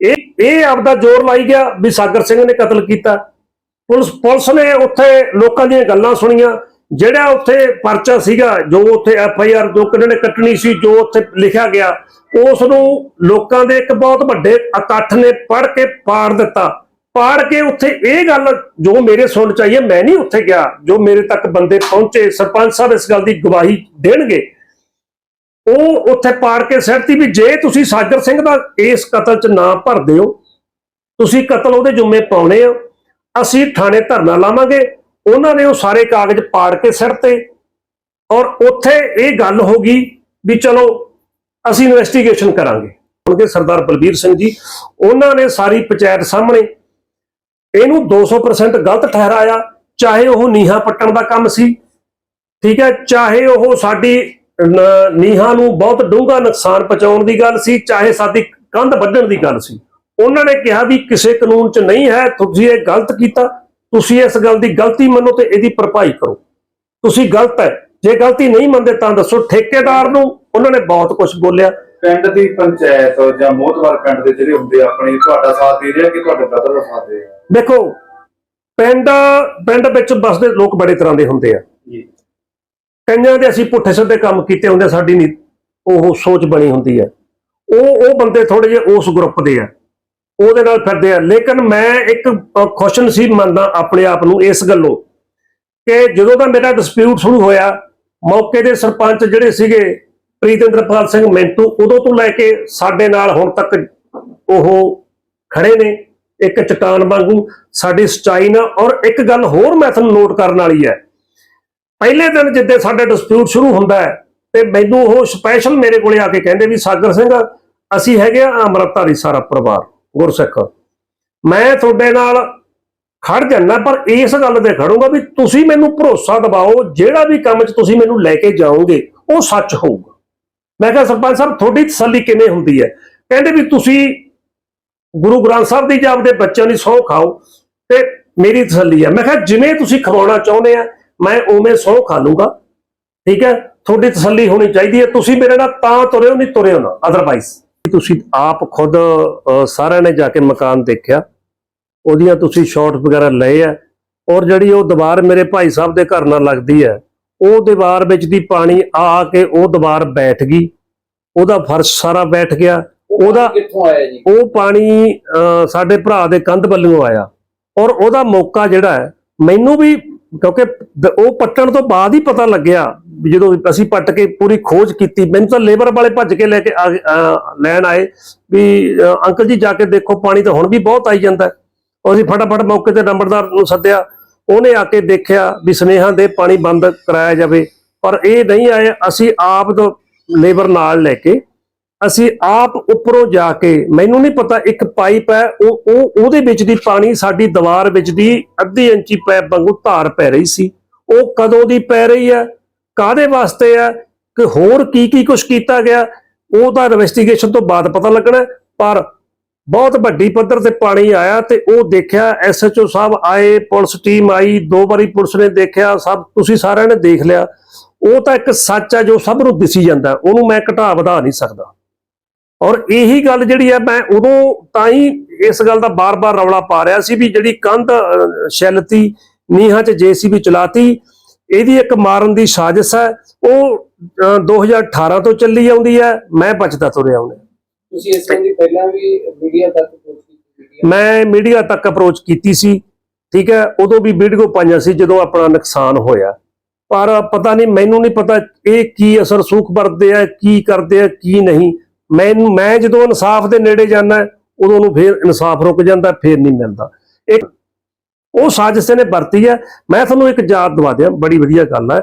ਇਹ ਇਹ ਆਪਦਾ ਜ਼ੋਰ ਲਾਈ ਗਿਆ ਵੀ ਸਾਗਰ ਸਿੰਘ ਨੇ ਕਤਲ ਕੀਤਾ। ਪੁਲਿਸ ਪੁਲਿਸ ਨੇ ਉੱਥੇ ਲੋਕਾਂ ਦੀਆਂ ਗੱਲਾਂ ਸੁਣੀਆਂ। ਜਿਹੜਾ ਉੱਥੇ ਪਰਚਾ ਸੀਗਾ, ਜੋ ਉੱਥੇ ਐਫ ਆਈ ਆਰ ਜੋ ਕਿਹਨਾਂ ਨੇ ਕੱਟਣੀ ਸੀ, ਜੋ ਉੱਥੇ ਲਿਖਿਆ ਗਿਆ, ਉਸ ਨੂੰ ਲੋਕਾਂ ਦੇ ਇੱਕ ਬਹੁਤ ਵੱਡੇ ਇਕੱਠ ਨੇ ਪੜ੍ਹ ਕੇ ਪਾੜ ਦਿੱਤਾ। ਪਾੜ ਕੇ ਉੱਥੇ ਇਹ ਗੱਲ ਜੋ ਮੇਰੇ ਸੁਣ ਚ ਆਈ ਮੈਂ ਨਹੀਂ ਉੱਥੇ ਗਿਆ, ਜੋ ਮੇਰੇ ਤੱਕ ਬੰਦੇ ਪਹੁੰਚੇ, ਸਰਪੰਚ ਸਾਹਿਬ ਇਸ ਗੱਲ ਦੀ ਗਵਾਹੀ ਦੇਣਗੇ। ਉਹ ਉੱਥੇ ਪਾੜ ਕੇ ਸਹਿਤੀ ਵੀ ਜੇ ਤੁਸੀਂ ਸਾਗਰ ਸਿੰਘ ਦਾ ਇਸ ਕਤਲ 'ਚ ਨਾ ਭਰਦੇ ਹੋ, ਤੁਸੀਂ ਕਤਲ ਉਹਦੇ ਜੁੰਮੇ ਪਾਉਣੇ ਆ, ਅਸੀਂ ਥਾਣੇ ਧਰਨਾ ਲਾਵਾਂਗੇ ਉਹਨਾਂ ਨੇ ਉਹ ਸਾਰੇ ਕਾਗਜ਼ ਪਾੜ ਕੇ ਸਿਰ ਤੇ ਔਰ ਉੱਥੇ ਇਹ ਗੱਲ ਹੋ ਗਈ ਵੀ ਚਲੋ ਅਸੀਂ ਇਨਵੈਸਟੀਗੇਸ਼ਨ ਕਰਾਂਗੇ। ਕਿਉਂਕਿ ਸਰਦਾਰ ਬਲਬੀਰ ਸਿੰਘ ਜੀ, ਉਹਨਾਂ ਨੇ ਸਾਰੀ ਪੰਚਾਇਤ ਸਾਹਮਣੇ ਇਹਨੂੰ 200% ਗਲਤ ਠਹਿਰਾਇਆ, ਚਾਹੇ ਉਹ ਨੀਹਾਂ ਪੱਟਣ ਦਾ ਕੰਮ ਸੀ, ਠੀਕ ਹੈ, ਚਾਹੇ ਉਹ ਸਾਡੀ ਨੀਹਾਂ ਨੂੰ ਬਹੁਤ ਡੂੰਘਾ ਨੁਕਸਾਨ ਪਹੁੰਚਾਉਣ ਦੀ ਗੱਲ ਸੀ, ਚਾਹੇ ਸਾਡੀ ਕੰਧ ਵੱਢਣ ਦੀ ਗੱਲ ਸੀ। ਉਹਨਾਂ ਨੇ ਕਿਹਾ ਵੀ ਕਿਸੇ ਕਾਨੂੰਨ 'ਚ ਨਹੀਂ ਹੈ, ਤੁਸੀਂ ਇਹ ਗਲਤ ਕੀਤਾ। ਤੁਸੀਂ ਇਸ ਗੱਲ ਦੀ ਗਲਤੀ ਮੰਨੋ ਤੇ ਇਹਦੀ ਭਰਪਾਈ ਕਰੋ। ਤੁਸੀਂ ਗਲਤ ਹੈ। ਜੇ ਗਲਤੀ ਨਹੀਂ ਮੰਨਦੇ ਤਾਂ ਦੱਸੋ ਠੇਕੇਦਾਰ ਨੂੰ। ਉਹਨਾਂ ਨੇ ਬਹੁਤ ਕੁਝ ਬੋਲਿਆ। ਪਿੰਡ ਦੀ ਪੰਚਾਇਤ ਜਾਂ ਮੋਹਤਵਾਰ ਪਿੰਡ ਦੇ ਜਿਹੜੇ ਹੁੰਦੇ ਆ ਆਪਣੇ ਤੁਹਾਡਾ ਸਾਥ ਦੇ ਰਿਹਾ ਕਿ ਤੁਹਾਡੇ ਬ੍ਰਦਰ ਦਾ ਸਾਥ ਦੇ ਰਿਹਾ ਦੇਖੋ ਪਿੰਡ ਪਿੰਡ ਵਿੱਚ ਬਸਦੇ ਲੋਕ ਬੜੇ ਤਰ੍ਹਾਂ ਦੇ ਹੁੰਦੇ ਆ। ਜੀ। ਕਈਆਂ ਦੇ ਅਸੀਂ ਪੁੱਠੇ ਸਿੱਧੇ ਕੰਮ ਕੀਤੇ ਹੁੰਦੇ ਸਾਡੀ ਨਹੀਂ ਉਹ ਸੋਚ ਬਣੀ ਹੁੰਦੀ ਹੈ ਉਹ ਉਹ ਬੰਦੇ ਥੋੜੇ ਜਿਹੇ ਉਸ ਗਰੁੱਪ ਦੇ ਆ। ਉਹਦੇ ਨਾਲ ਫਿਰਦੇ ਆ। ਲੇਕਿਨ ਮੈਂ ਇੱਕ ਅ, ਖੁਸ਼ਨ ਸੀ ਮੰਨਦਾ ਆਪਣੇ ਆਪ ਨੂੰ ਇਸ ਗੱਲੋਂ ਕਿ ਜਦੋਂ ਦਾ ਮੇਰਾ ਡਿਸਪਿਊਟ ਸ਼ੁਰੂ ਹੋਇਆ ਮੌਕੇ ਦੇ ਸਰਪੰਚ ਜਿਹੜੇ ਸੀਗੇ ਪ੍ਰੀਤਿੰਦਰਪਾਲ ਸਿੰਘ ਮਿੰਟੂ ਉਦੋਂ ਤੋਂ ਲੈ ਕੇ ਸਾਡੇ ਨਾਲ ਹੁਣ ਤੱਕ ਉਹ ਖੜੇ ਨੇ ਇੱਕ ਚਟਾਨ ਵਾਂਗੂ। ਸਾਡੀ ਸਚਾਈ ਨਾਲ ਔਰ ਇੱਕ ਗੱਲ ਹੋਰ ਮੈਂ ਤੁਹਾਨੂੰ ਨੋਟ ਕਰਨ ਵਾਲੀ ਹੈ। ਪਹਿਲੇ ਦਿਨ ਜਿੱਦੇ ਸਾਡਾ ਡਿਸਪਿਊਟ ਸ਼ੁਰੂ ਹੁੰਦਾ ਹੈ ਤੇ ਮੈਨੂੰ ਉਹ ਸਪੈਸ਼ਲ ਮੇਰੇ ਕੋਲੇ ਆ ਕੇ ਕਹਿੰਦੇ ਵੀ ਸਾਗਰ ਸਿੰਘ ਅਸੀਂ ਹੈਗੇ ਆ ਅੰਮ੍ਰਿਤਧਾਰੀ ਸਾਰਾ ਪਰਿਵਾਰ। ਗੁਰਸਿੱਖ। ਮੈਂ ਤੁਹਾਡੇ ਨਾਲ ਖੜ ਜਾਣਾ ਪਰ ਇਸ ਗੱਲ ਤੇ ਖੜੂੰਗਾ ਵੀ ਤੁਸੀਂ ਮੈਨੂੰ ਭਰੋਸਾ ਦਿਵਾਓ, ਜਿਹੜਾ ਵੀ ਕੰਮ 'ਚ ਤੁਸੀਂ ਮੈਨੂੰ ਲੈ ਕੇ ਜਾਓਗੇ, ਉਹ ਸੱਚ ਹੋਊਗਾ। ਮੈਂ ਕਿਹਾ, ਸਰਪੰਚ ਸਾਹਿਬ, ਤੁਹਾਡੀ ਤਸੱਲੀ ਕਿਵੇਂ ਹੁੰਦੀ ਹੈ? ਕਹਿੰਦੇ ਵੀ ਤੁਸੀਂ ਗੁਰੂ ਗ੍ਰੰਥ ਸਾਹਿਬ ਦੀ ਜਾਂ ਆਪਦੇ ਬੱਚਿਆਂ ਦੀ ਸਹੁੰ ਖਾਓ, ਤੇ ਮੇਰੀ ਤਸੱਲੀ ਹੈ। ਮੈਂ ਕਿਹਾ, ਜਿਵੇਂ ਤੁਸੀਂ ਖਵਾਉਣਾ ਚਾਹੁੰਦੇ ਆ, ਮੈਂ ਉਵੇਂ ਸਹੁੰ ਖਾ ਲੂੰਗਾ। ਠੀਕ ਹੈ? ਤੁਹਾਡੀ ਤਸੱਲੀ ਹੋਣੀ ਚਾਹੀਦੀ ਹੈ। ਤੁਸੀਂ ਮੇਰੇ ਨਾਲ ਤਾਂ ਤੁਰਿਓ, ਨਹੀਂ ਤੁਰਿਓ ਨਾ ਅਦਰਵਾਈਜ਼ ਤੁਸੀਂ ਆਪ ਖੁਦ ਸਾਰਿਆਂ ਨੇ ਜਾ ਕੇ ਮਕਾਨ ਦੇਖਿਆ। ਉਹਦੀਆਂ ਤੁਸੀਂ ਸ਼ਾਟ ਵਗੈਰਾ ਲਏ ਆ। ਔਰ ਜਿਹੜੀ ਉਹ ਦੀਵਾਰ ਮੇਰੇ ਭਾਈ ਸਾਹਿਬ ਦੇ ਘਰ ਨਾਲ ਲੱਗਦੀ ਹੈ ਉਹ ਦੀਵਾਰ ਵਿੱਚ ਦੀ ਪਾਣੀ ਆ ਕੇ ਉਹ ਦੀਵਾਰ ਬੈਠ ਗਈ। ਉਹਦਾ ਫਰਸ਼ ਸਾਰਾ ਬੈਠ ਗਿਆ। ਉਹਦਾ ਕਿੱਥੋਂ ਆਇਆ ਜੀ? ਉਹ ਪਾਣੀ ਸਾਡੇ ਭਰਾ ਦੇ ਕੰਧ ਵੱਲੋਂ ਆਇਆ। ਔਰ ਉਹਦਾ ਮੌਕਾ ਜਿਹੜਾ ਹੈ ਮੈਨੂੰ ਵੀ ਕਿਉਂਕਿ ਦ- ਉਹ ਪੱਟਣ ਤੋਂ ਬਾਅਦ ਹੀ ਪਤਾ ਲੱਗਿਆ ਵੀ ਜਦੋਂ ਅਸੀਂ ਪੱਟ ਕੇ ਪੂਰੀ ਖੋਜ ਕੀਤੀ ਮੈਨੂੰ ਤਾਂ ਲੇਬਰ ਵਾਲੇ ਭੱਜ ਕੇ ਲੈ ਕੇ ਆ ਗਏ, ਅਹ, ਲੈਣ ਆਏ ਵੀ ਅਹ, ਅੰਕਲ ਜੀ ਜਾ ਕੇ ਦੇਖੋ ਪਾਣੀ ਤਾਂ ਹੁਣ ਵੀ ਬਹੁਤ ਆਈ ਜਾਂਦਾ ਹੈ। ਉਹ ਅਸੀਂ ਫਟਾਫਟ ਮੌਕੇ ਤੇ ਨੰਬਰਦਾਰ ਨੂੰ ਸੱਦਿਆ ਉਹਨੇ ਆ ਕੇ ਦੇਖਿਆ ਵੀ ਸੁਨੇਹਾ ਦੇ ਪਾਣੀ ਬੰਦ ਕਰਾਇਆ ਜਾਵੇ ਪਰ ਇਹ ਨਹੀਂ ਆਏ ਅਸੀਂ ਆਪ ਤੋਂ ਲੇਬਰ ਨਾਲ ਲੈ ਕੇ ਅਸੀਂ ਆਪ ਉੱਪਰੋਂ ਜਾ ਕੇ, ਮੈਨੂੰ ਨਹੀਂ ਪਤਾ ਇੱਕ ਪਾਈਪ ਹੈ, ਉਹ ਉਹ, ਉਹਦੇ ਵਿੱਚ ਦੀ ਪਾਣੀ ਸਾਡੀ ਦੀਵਾਰ ਵਿੱਚ ਦੀ ਅੱਧੀ ਇੰਚੀ ਪਾਈਪ ਵਾਂਗੂ ਧਾਰ ਪੈ ਰਹੀ ਸੀ। ਉਹ ਕਦੋਂ ਦੀ ਪੈ ਰਹੀ ਹੈ? ਕਾਦੇ ਵਾਸਤੇ ਹੈ? ਕਿ ਹੋਰ ਕੀ ਕੀ ਕੁਝ ਕੀਤਾ ਗਿਆ? ਉਹ ਤਾਂ ਇਨਵੈਸਟੀਗੇਸ਼ਨ ਤੋਂ ਬਾਅਦ ਪਤਾ ਲੱਗਣਾ ਪਰ ਬਹੁਤ ਵੱਡੀ ਪੱਧਰ ਤੇ ਪਾਣੀ ਆਇਆ ਤੇ ਉਹ ਦੇਖਿਆ ਐਸਐਚਓ ਸਾਹਿਬ ਆਏ, ਪੁਲਿਸ ਟੀਮ ਆਈ, ਦੋ ਵਾਰੀ ਪੁਲਿਸ ਨੇ ਦੇਖਿਆ, ਸਭ ਤੁਸੀਂ ਸਾਰਿਆਂ ਨੇ ਦੇਖ ਲਿਆ। ਉਹ ਤਾਂ ਇੱਕ ਸੱਚ ਹੈ ਜੋ ਸਭ ਨੂੰ ਦਿਸੀ ਜਾਂਦਾ ਉਹਨੂੰ ਮੈਂ ਘਟਾ ਵਧਾ ਨਹੀਂ ਸਕਦਾ। ਔਰ ਇਹੀ ਗੱਲ ਜਿਹੜੀ ਹੈ ਮੈਂ ਉਦੋਂ ਤਾਂ ਹੀ ਇਸ ਗੱਲ ਦਾ ਬਾਰ-ਬਾਰ ਰੌਲਾ ਪਾ ਰਿਹਾ ਸੀ ਵੀ ਜਿਹੜੀ ਕੰਧ ਛਿੱਲਤੀ ਨੀਹਾਂ 'ਚ ਜੀਸੀਬੀ ਚਲਾਤੀ ਇਹਦੀ ਇੱਕ ਮਾਰਨ ਦੀ ਸਾਜ਼ਿਸ਼ ਹੈ। ਉਹ ਅਹ, 2018 ਤੋਂ ਚੱਲੀ ਆਉਂਦੀ ਹੈ ਮੈਂ ਬਚਦਾ ਤੁਰਿਆ ਆਉਂਦਾ। ਤੁਸੀਂ ਇਸ ਸੰਬੰਧੀ ਪਹਿਲਾਂ ਵੀ ਮੀਡੀਆ ਤੱਕ ਮੈਂ ਮੀਡੀਆ ਤੱਕ ਅਪਰੋਚ ਕੀਤੀ ਸੀ ਠੀਕ ਹੈ। ਉਦੋਂ ਵੀ ਵੀਡੀਓ ਪਾਈਆਂ ਸੀ ਜਦੋਂ ਆਪਣਾ ਨੁਕਸਾਨ ਹੋਇਆ। ਪਰ ਪਤਾ ਨਹੀਂ ਮੈਨੂੰ ਨਹੀਂ ਪਤਾ ਇਹ ਕੀ ਅਸਰ ਸੂਖ ਵਰਤਦੇ ਆ ਕੀ ਕਰਦੇ ਆ ਕੀ ਨਹੀਂ। ਮੈਂ ਮੈਂ ਜਦੋਂ ਇਨਸਾਫ ਦੇ ਨੇੜੇ ਜਾਂਦਾ, ਉਦੋਂ ਨੂੰ ਫੇਰ ਇਨਸਾਫ ਰੁਕ ਜਾਂਦਾ, ਫੇਰ ਨਹੀਂ ਮਿਲਦਾ। ਇੱਕ ਉਹ ਸਾਜ਼ਿਸ਼ ਨੇ ਵਰਤੀ ਹੈ। ਮੈਂ ਤੁਹਾਨੂੰ ਇੱਕ ਯਾਦ ਦਵਾ ਦਿਆਂ, ਬੜੀ ਵਧੀਆ ਗੱਲ ਹੈ।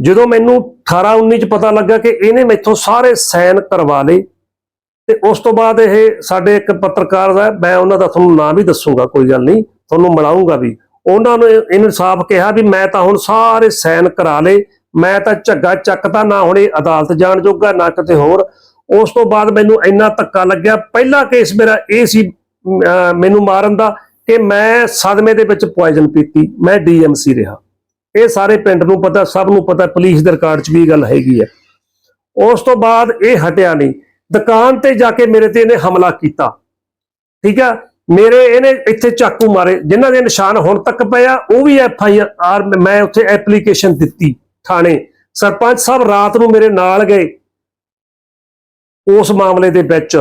ਜਦੋਂ ਮੈਨੂੰ 18 19 ਚ ਪਤਾ ਲੱਗਾ ਕਿ ਇਹਨੇ ਮੈਥੋਂ ਸਾਰੇ ਸਾਈਨ ਕਰਵਾ ਲਏ, ਤੇ ਉਸ ਤੋਂ ਬਾਅਦ ਇਹ ਸਾਡੇ ਇੱਕ ਪੱਤਰਕਾਰ ਦਾ ਮੈਂ ਉਹਨਾਂ ਦਾ ਤੁਹਾਨੂੰ ਨਾਮ ਵੀ ਦੱਸੂਗਾ, ਕੋਈ ਗੱਲ ਨਹੀਂ, ਤੁਹਾਨੂੰ ਮਿਲਾਉਂਗਾ ਵੀ। ਉਹਨਾਂ ਨੂੰ ਇਹ- ਇਹਨੂੰ ਸਾਫ਼ ਕਿਹਾ ਵੀ ਮੈਂ ਤਾਂ ਹੁਣ ਸਾਰੇ ਸਾਈਨ ਕਰਾ ਲਏ, ਮੈਂ ਤਾਂ ਝੱਗਾ ਚੱਕਦਾ, ਨਾ ਹੁਣ ਇਹ ਅਦਾਲਤ ਜਾਣ ਜੋਗਾ, ਨਾ ਕਿਤੇ ਹੋਰ। ਉਸ ਤੋਂ ਬਾਅਦ ਮੈਨੂੰ ਇੰਨਾ ਧੱਕਾ ਲੱਗਿਆ। ਪਹਿਲਾ ਕੇਸ ਮੇਰਾ ਇਹ ਸੀ ਮੈਨੂੰ ਮਾਰਨ ਦਾ ਕਿ ਮੈਂ ਸਦਮੇ ਦੇ ਵਿੱਚ ਪੋਇਜ਼ਨ ਪੀਤੀ। ਮੈਂ ਡੀਐਮਸੀ ਰਿਹਾ। ਇਹ ਸਾਰੇ ਪਿੰਡ ਨੂੰ ਪਤਾ, ਸਭ ਨੂੰ ਪਤਾ, ਪੁਲਿਸ ਦੇ ਰਿਕਾਰਡ 'ਚ ਵੀ ਇਹ ਗੱਲ ਹੈਗੀ ਹੈ ਉਸ ਤੋਂ ਬਾਅਦ ਇਹ ਹਟਿਆ ਨਹੀਂ। ਦੁਕਾਨ ਤੇ ਜਾ ਕੇ ਮੇਰੇ ਤੇ ਇਹਨੇ ਹਮਲਾ ਕੀਤਾ। ਠੀਕ ਆ? ਮੇਰੇ ਇਹਨੇ ਇੱਥੇ ਚਾਕੂ ਮਾਰੇ। ਜਿਨ੍ਹਾਂ ਦੇ ਨਿਸ਼ਾਨ ਹੁਣ ਤੱਕ ਪਿਆ ਉਹ ਵੀ ਐਫ ਆਈ ਆਰ ਮੈਂ ਉੱਥੇ ਐਪਲੀਕੇਸ਼ਨ ਦਿੱਤੀ ਥਾਣੇ। ਸਰਪੰਚ ਸਾਹਿਬ ਰਾਤ ਨੂੰ ਮੇਰੇ ਨਾਲ ਗਏ। ਉਸ ਮਾਮਲੇ ਦੇ ਵਿੱਚ।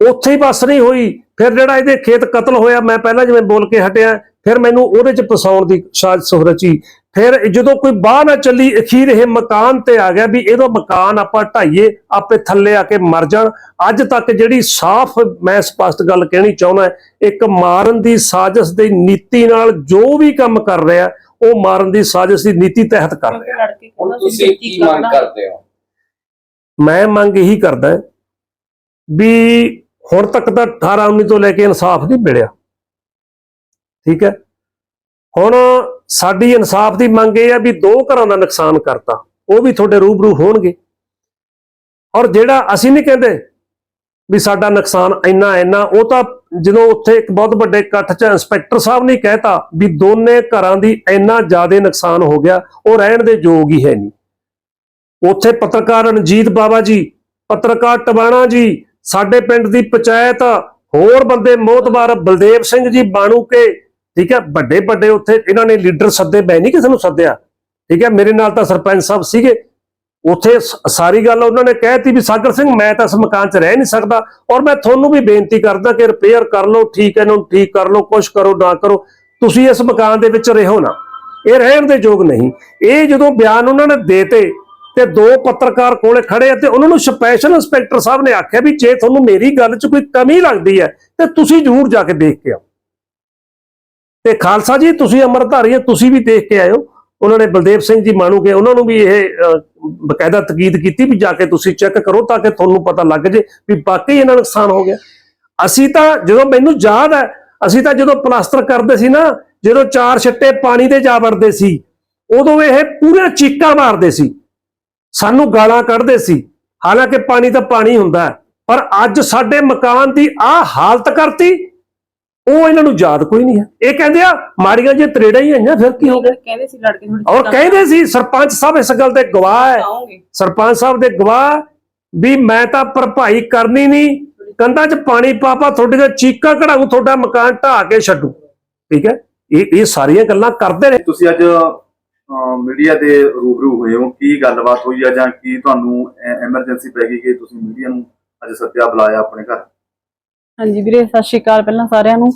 ਉੱਥੇ ਹੀ ਬਸ ਨਹੀਂ ਹੋਈ। ਫਿਰ ਜਿਹੜਾ ਇਹਦੇ ਖੇਤ ਕਤਲ ਹੋਇਆ ਮੈਂ ਪਹਿਲਾਂ ਜਿਵੇਂ ਬੋਲ ਕੇ ਹਟਿਆ ਫਿਰ ਮੈਨੂੰ ਉਹਦੇ ਚ ਫਸਾਉਣ ਦੀ ਸਾਜ਼ਿਸ਼ ਰਚੀ ਫਿਰ ਜਦੋਂ ਕੋਈ ਬਾਹ ਨਾ ਚੱਲੀ ਅਖੀਰ ਇਹ ਮਕਾਨ ਤੇ ਆ ਗਿਆ ਵੀ ਇਹਦਾ ਮਕਾਨ ਆਪਾਂ ਢਾਈਏ ਆਪੇ ਥੱਲੇ ਆ ਕੇ ਮਰ ਜਾਣ। ਅੱਜ ਤੱਕ ਜਿਹੜੀ ਸਾਫ਼ ਮੈਂ ਸਪਸ਼ਟ ਗੱਲ ਕਹਿਣੀ ਚਾਹੁੰਦਾ ਇੱਕ ਮਾਰਨ ਦੀ ਸਾਜ਼ਿਸ਼ ਦੀ ਨੀਤੀ ਨਾਲ ਜੋ ਵੀ ਕੰਮ ਕਰ ਰਿਹਾ ਉਹ ਮਾਰਨ ਦੀ ਸਾਜ਼ਿਸ਼ ਦੀ ਨੀਤੀ ਤਹਿਤ ਕਰ ਰਿਹਾ। ਹੁਣ ਤੁਸੀਂ ਕੀ ਮੰਗ ਕਰਦੇ ਹੋ? ਮੈਂ ਮੰਗ ਇਹੀ ਕਰਦਾ ਵੀ ਹੁਣ ਤੱਕ ਤਾਂ 18 19 ਤੋਂ ਲੈ ਕੇ ਇਨਸਾਫ ਨਹੀਂ ਮਿਲਿਆ। ਠੀਕ ਹੈ? ਹੁਣ ਸਾਡੀ ਇਨਸਾਫ ਦੀ ਮੰਗ ਇਹ ਆ ਵੀ ਦੋ ਘਰਾਂ ਦਾ ਨੁਕਸਾਨ ਕਰਤਾ, ਉਹ ਵੀ ਤੁਹਾਡੇ ਰੂਬਰੂ ਹੋਣਗੇ। ਔਰ ਜਿਹੜਾ ਅਸੀਂ ਨਹੀਂ ਕਹਿੰਦੇ ਵੀ ਸਾਡਾ ਨੁਕਸਾਨ ਇੰਨਾ ਇੰਨਾ, ਉਹ ਤਾਂ ਜਦੋਂ ਉੱਥੇ ਇੱਕ ਬਹੁਤ ਵੱਡੇ ਇਕੱਠ 'ਚ ਇੰਸਪੈਕਟਰ ਸਾਹਿਬ ਨੇ ਕਹਿਤਾ ਵੀ ਦੋਨੇ ਘਰਾਂ ਦੀ ਇੰਨਾ ਜ਼ਿਆਦਾ ਨੁਕਸਾਨ ਹੋ ਗਿਆ, ਉਹ ਰਹਿਣ ਦੇ ਯੋਗ ਹੀ ਹੈ ਨਹੀਂ। ਉੱਥੇ ਪੱਤਰਕਾਰ ਰਣਜੀਤ ਬਾਬਾ ਜੀ, ਪੱਤਰਕਾਰ ਟਵਾਣਾ ਜੀ ਸਾਡੇ ਪਿੰਡ ਦੀ ਪੰਚਾਇਤ, ਹੋਰ ਬੰਦੇ ਮੋਹਤਬਾਰ ਬਲਦੇਵ ਸਿੰਘ ਜੀ ਬਾਣੂ ਕੇ, ਠੀਕ ਹੈ, ਵੱਡੇ ਵੱਡੇ ਉੱਥੇ ਇਹਨਾਂ ਨੇ ਲੀਡਰ ਸੱਦੇ, ਮੈਂ ਨਹੀਂ ਕਿਸੇ ਨੂੰ ਸੱਦਿਆ, ਠੀਕ ਹੈ, ਮੇਰੇ ਨਾਲ ਤਾਂ ਸਰਪੰਚ ਸਾਹਿਬ ਸੀਗੇ, ਉੱਥੇ ਸਾਰੀ ਗੱਲ ਉਹਨਾਂ ਨੇ ਕਹਿਤੀ ਵੀ ਸਾਗਰ ਸਿੰਘ, ਮੈਂ ਤਾਂ ਇਸ ਮਕਾਨ 'ਚ ਰਹਿ ਨਹੀਂ ਸਕਦਾ ਔਰ ਮੈਂ ਤੁਹਾਨੂੰ ਵੀ ਬੇਨਤੀ ਕਰਦਾ ਕਿ ਰਿਪੇਅਰ ਕਰ ਲਓ, ਠੀਕ ਹੈ, ਇਹਨੂੰ ਠੀਕ ਕਰ ਲਓ, ਕੁਛ ਕਰੋ, ਨਾ ਕਰੋ, ਤੁਸੀਂ ਇਸ ਮਕਾਨ ਦੇ ਵਿੱਚ ਰਹੋ ਨਾ, ਇਹ ਰਹਿਣ ਦੇ ਯੋਗ ਨਹੀਂ, ਇਹ ਜਦੋਂ ਬਿਆਨ ਉਹਨਾਂ ਨੇ ਦੇਤੇ ਤੇ ਦੋ ਪੱਤਰਕਾਰ ਕੋਲੇ ਖੜੇ ਆ ਤੇ ਉਹਨਾਂ ਨੂੰ ਸਪੈਸ਼ਲ ਇੰਸਪੈਕਟਰ ਸਾਹਿਬ ਨੇ ਆਖਿਆ ਵੀ ਜੇ ਤੁਹਾਨੂੰ ਮੇਰੀ ਗੱਲ 'ਚ ਕੋਈ ਕਮੀ ਲੱਗਦੀ ਹੈ, ਤੇ ਤੁਸੀਂ ਜ਼ਰੂਰ ਜਾ ਕੇ ਦੇਖ ਕੇ ਆਓ। ਤੇ ਖਾਲਸਾ ਜੀ, ਤੁਸੀਂ ਅਮਰਧਾਰੀ ਹੋ, ਤੁਸੀਂ ਵੀ ਦੇਖ ਕੇ ਆਇਓ। ਉਹਨਾਂ ਨੇ ਬਲਦੇਵ ਸਿੰਘ ਜੀ ਮਾਣੂਗੇ ਉਹਨਾਂ ਨੂੰ ਵੀ ਇਹ ਬਕਾਇਦਾ ਤਕੀਦ ਕੀਤੀ ਵੀ ਜਾ ਕੇ ਤੁਸੀਂ ਚੈੱਕ ਕਰੋ ਤਾਂ ਕਿ ਤੁਹਾਨੂੰ ਪਤਾ ਲੱਗ ਜੇ ਵੀ ਵਾਕਈ ਇਹਨਾਂ ਨੁਕਸਾਨ ਹੋ ਗਿਆ। ਅਸੀਂ ਤਾਂ ਜਦੋਂ ਮੈਨੂੰ ਯਾਦ ਹੈ, ਅਸੀਂ ਤਾਂ ਜਦੋਂ ਪਲਾਸਟਰ ਕਰਦੇ ਸੀ ਨਾ, ਜਦੋਂ ਚਾਰ ਛੱਟੇ ਪਾਣੀ ਦੇ ਜਾ ਵੜਦੇ ਸੀ, ਉਦੋਂ ਇਹ ਪੂਰੇ ਚੀਕਾਂ ਮਾਰਦੇ ਸੀ। ਸਾਨੂੰ ਗਾਲਾਂ ਕੱਢਦੇ ਸੀ। ਹਾਲਾਂਕਿ ਪਾਣੀ ਤਾਂ ਪਾਣੀ ਹੁੰਦਾ ਪਰ ਅੱਜ ਸਾਡੇ ਮਕਾਨ ਦੀ ਆ ਹਾਲਤ ਕਰਤੀ ਉਹ ਇਹਨਾਂ ਨੂੰ ਯਾਦ ਕੋਈ ਨਹੀਂ ਹੈ। ਇਹ ਕਹਿੰਦੇ ਆ ਮਾੜੀਆਂ ਜੇ ਤਰੇੜਾਂ ਹੀ ਆਈਆਂ ਫਿਰ ਕੀ ਹੋ ਗਿਆ? ਕਹਿੰਦੇ ਸੀ ਲੜਕੇ ਥੋੜੀ ਔਰ ਕਹਿੰਦੇ ਸੀ ਸਰਪੰਚ ਸਾਹਿਬ ਇਸ ਗੱਲ ਦੇ ਗਵਾਹ ਹੈ। ਸਰਪੰਚ ਸਾਹਿਬ ਦੇ ਗਵਾਹ ਵੀ ਮੈਂ ਤਾਂ ਭਰਪਾਈ ਕਰਨੀ ਨਹੀਂ ਕੰਧਾਂ 'ਚ ਪਾਣੀ ਪਾ ਪਾ ਤੁਹਾਡੀਆਂ ਚੀਕਾਂ ਕਢਾਉ ਤੁਹਾਡਾ ਮਕਾਨ ਢਾਹ ਕੇ ਛੱਡੂ। ਠੀਕ ਹੈ? ਇਹ ਇਹ ਸਾਰੀਆਂ ਗੱਲਾਂ ਕਰਦੇ ਨੇ ਤੁਸੀਂ ਅੱਜ ਮੀਡੀਆ ਦੇ ਰੂਬਰੂ ਹੋਏ ਹੋ ਕੀ ਗੱਲਬਾਤ ਹੋਈ ਆ ਜਾਂ ਕੀ ਤੁਹਾਨੂੰ ਐਮਰਜੈਂਸੀ ਪੈ ਗਈ ਕਿ ਤੁਸੀਂ ਮੀਡੀਆ ਨੂੰ ਅੱਜ ਸੱਦਿਆ ਬੁਲਾਇਆ ਆਪਣੇ ਘਰ? ਹਾਂਜੀ ਵੀਰੇ ਸਤਿ ਸ਼੍ਰੀ ਅਕਾਲ ਪਹਿਲਾਂ ਸਾਰਿਆਂ ਨੂੰ।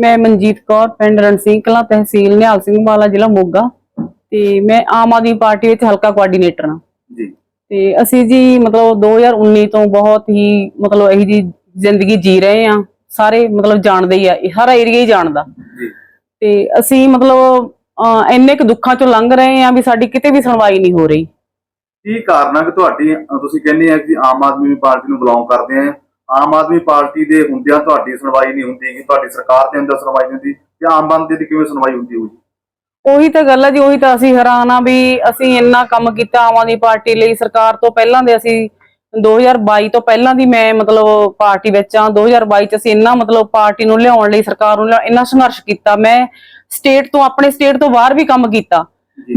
ਮੈਂ ਮਨਜੀਤ ਕੌਰ ਪਿੰਡ ਰਣਸੀਂਹ ਕਲਾਂ ਤਹਿਸੀਲ ਨਿਹਾਲ ਸਿੰਘ ਵਾਲਾ ਜ਼ਿਲ੍ਹਾ ਮੋਗਾ। ਤੇ ਮੈਂ ਆਮ ਆਦਮੀ ਪਾਰਟੀ ਵਿੱਚ ਹਲਕਾ ਕੋਆਰਡੀਨੇਟਰ ਹਾਂ। ਜੀ। ਤੇ ਅਸੀਂ ਜੀ ਮਤਲਬ 2019 ਤੋਂ ਬਹੁਤ ਹੀ ਮਤਲਬ ਇਹੀ ਜੀ ਜ਼ਿੰਦਗੀ ਜੀ ਰਹੇ ਆ ਸਾਰੇ ਮਤਲਬ ਜਾਣਦੇ ਹੀ ਆ ਹਰ ਏਰੀਆ ਹੀ ਜਾਣਦਾ। ਜੀ। ਤੇ ਅਸੀਂ ਮਤਲਬ ਇੰਨੇ ਕੁ ਦੁੱਖਾਂ ਚੋਂ ਲੰਘ ਰਹੇ ਆ ਵੀ ਸਾਡੀ ਕਿਤੇ ਵੀ ਸੁਣਵਾਈ ਨਹੀਂ ਹੋ ਰਹੀ। ਕੀ ਕਾਰਨ ਹੈ ਕਿ ਤੁਹਾਡੀ ਤੁਸੀਂ ਕਹਿੰਦੇ ਆ ਕਿ ਆਮ ਆਦਮੀ ਪਾਰਟੀ ਨੂੰ ਬਿਲੋਂਗ ਕਰਦੇ ਆ। ਆਮ ਆਦਮੀ ਪਾਰਟੀ ਦੇ ਹੁੰਦਿਆਂ ਤੁਹਾਡੀ ਸੁਣਵਾਈ ਨਹੀਂ ਹੁੰਦੀ ਕਿ ਤੁਹਾਡੀ ਸਰਕਾਰ ਦੇ ਅੰਦਰ ਸੁਣਵਾਈ ਨਹੀਂ ਹੁੰਦੀ ਜਾਂ ਆਮ ਬੰਦੇ ਦੀ ਕਿਵੇਂ ਸੁਣਵਾਈ ਹੁੰਦੀ ਹੋਊਗੀ? ਉਹੀ ਤਾਂ ਗੱਲ ਹੈ ਜੀ ਉਹੀ ਤਾਂ ਅਸੀਂ ਹੈਰਾਨ ਆ ਵੀ ਅਸੀਂ ਇੰਨਾ ਕੰਮ ਕੀਤਾ ਆਮ ਆਦਮੀ ਪਾਰਟੀ ਲਈ। ਸਰਕਾਰ ਤੋਂ ਪਹਿਲਾਂ ਦੇ ਅਸੀਂ 2022 ਤੋਂ ਪਹਿਲਾਂ ਦੀ ਮੈਂ ਮਤਲਬ ਪਾਰਟੀ ਵਿੱਚ ਆ। 2022 ਚ ਅਸੀਂ ਇੰਨਾ ਮਤਲਬ ਪਾਰਟੀ ਨੂੰ ਲਿਆਉਣ ਲਈ ਸਰਕਾਰ ਨੂੰ ਇੰਨਾ ਸੰਘਰਸ਼ ਕੀਤਾ। ਮੈਂ ਸਟੇਟ ਤੋਂ ਆਪਣੇ ਸਟੇਟ ਤੋਂ ਬਾਹਰ ਵੀ ਕੰਮ ਕੀਤਾ।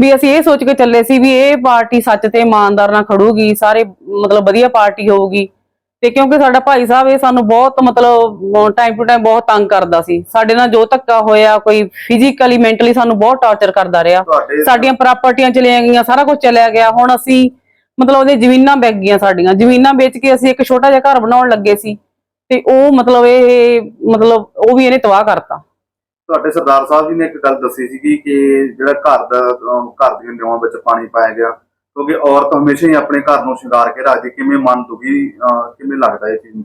ਵੀ ਅਸੀਂ ਇਹ ਸੋਚ ਕੇ ਚੱਲੇ ਸੀ ਵੀ ਇਹ ਪਾਰਟੀ ਸੱਚ ਤੇ ਇਮਾਨਦਾਰ ਨਾਲ ਖੜੂਗੀ ਸਾਰੇ ਮਤਲਬ ਵਧੀਆ ਪਾਰਟੀ ਹੋਊਗੀ। ਤੇ ਕਿਉਂਕਿ ਸਾਡਾ ਭਾਈ ਸਾਹਿਬ ਇਹ ਸਾਨੂੰ ਬਹੁਤ ਮਤਲਬ ਟਾਈਮ ਟੂ ਟਾਈਮ ਬਹੁਤ ਤੰਗ ਕਰਦਾ ਸੀ। ਸਾਡੇ ਨਾਲ ਜੋ ਧੱਕਾ ਹੋਇਆ ਕੋਈ ਫਿਜ਼ੀਕਲੀ ਮੈਂਟਲੀ ਸਾਨੂੰ ਬਹੁਤ ਟਾਰਚਰ ਕਰਦਾ ਰਿਹਾ। ਸਾਡੀਆਂ ਪ੍ਰਾਪਰਟੀਆਂ ਚਲੀਆਂ ਗਈਆਂ ਸਾਰਾ ਕੁਝ ਚਲਿਆ ਗਿਆ। ਹੁਣ ਅਸੀਂ ਮਤਲਬ ਉਹਦੇ ਜ਼ਮੀਨਾਂ ਵਿਕ ਗਈਆਂ ਸਾਡੀਆਂ। ਜ਼ਮੀਨਾਂ ਵੇਚ ਕੇ ਅਸੀਂ ਇੱਕ ਛੋਟਾ ਜਿਹਾ ਘਰ ਬਣਾਉਣ ਲੱਗੇ ਸੀ। ਤੇ ਉਹ ਮਤਲਬ ਇਹ ਮਤਲਬ ਉਹ ਵੀ ਇਹਨੇ ਤਬਾਹ ਕਰਤਾ। ਤੁਹਾਡੇ ਸਰਦਾਰ ਸਾਹਿਬ ਜੀ ਨੇ ਇੱਕ ਗੱਲ ਦੱਸੀ ਸੀਗੀ ਕਿ ਜਿਹੜਾ ਘਰ ਦਾ ਘਰ ਦੀਆਂ ਨਿਵਾਂ ਵਿੱਚ ਪਾਣੀ ਪਾਇਆ ਗਿਆ ਕਿਉਂਕਿ ਔਰਤ ਹਮੇਸ਼ਾ ਹੀ ਆਪਣੇ ਘਰ ਨੂੰ ਸ਼ਿੰਗਾਰ ਕੇ ਰੱਖਦੀ ਕਿਵੇਂ ਮਨ ਦੁਖੀ ਕਿਵੇਂ ਲੱਗਦਾ ਇਹ ਚੀਜ਼ ਨੂੰ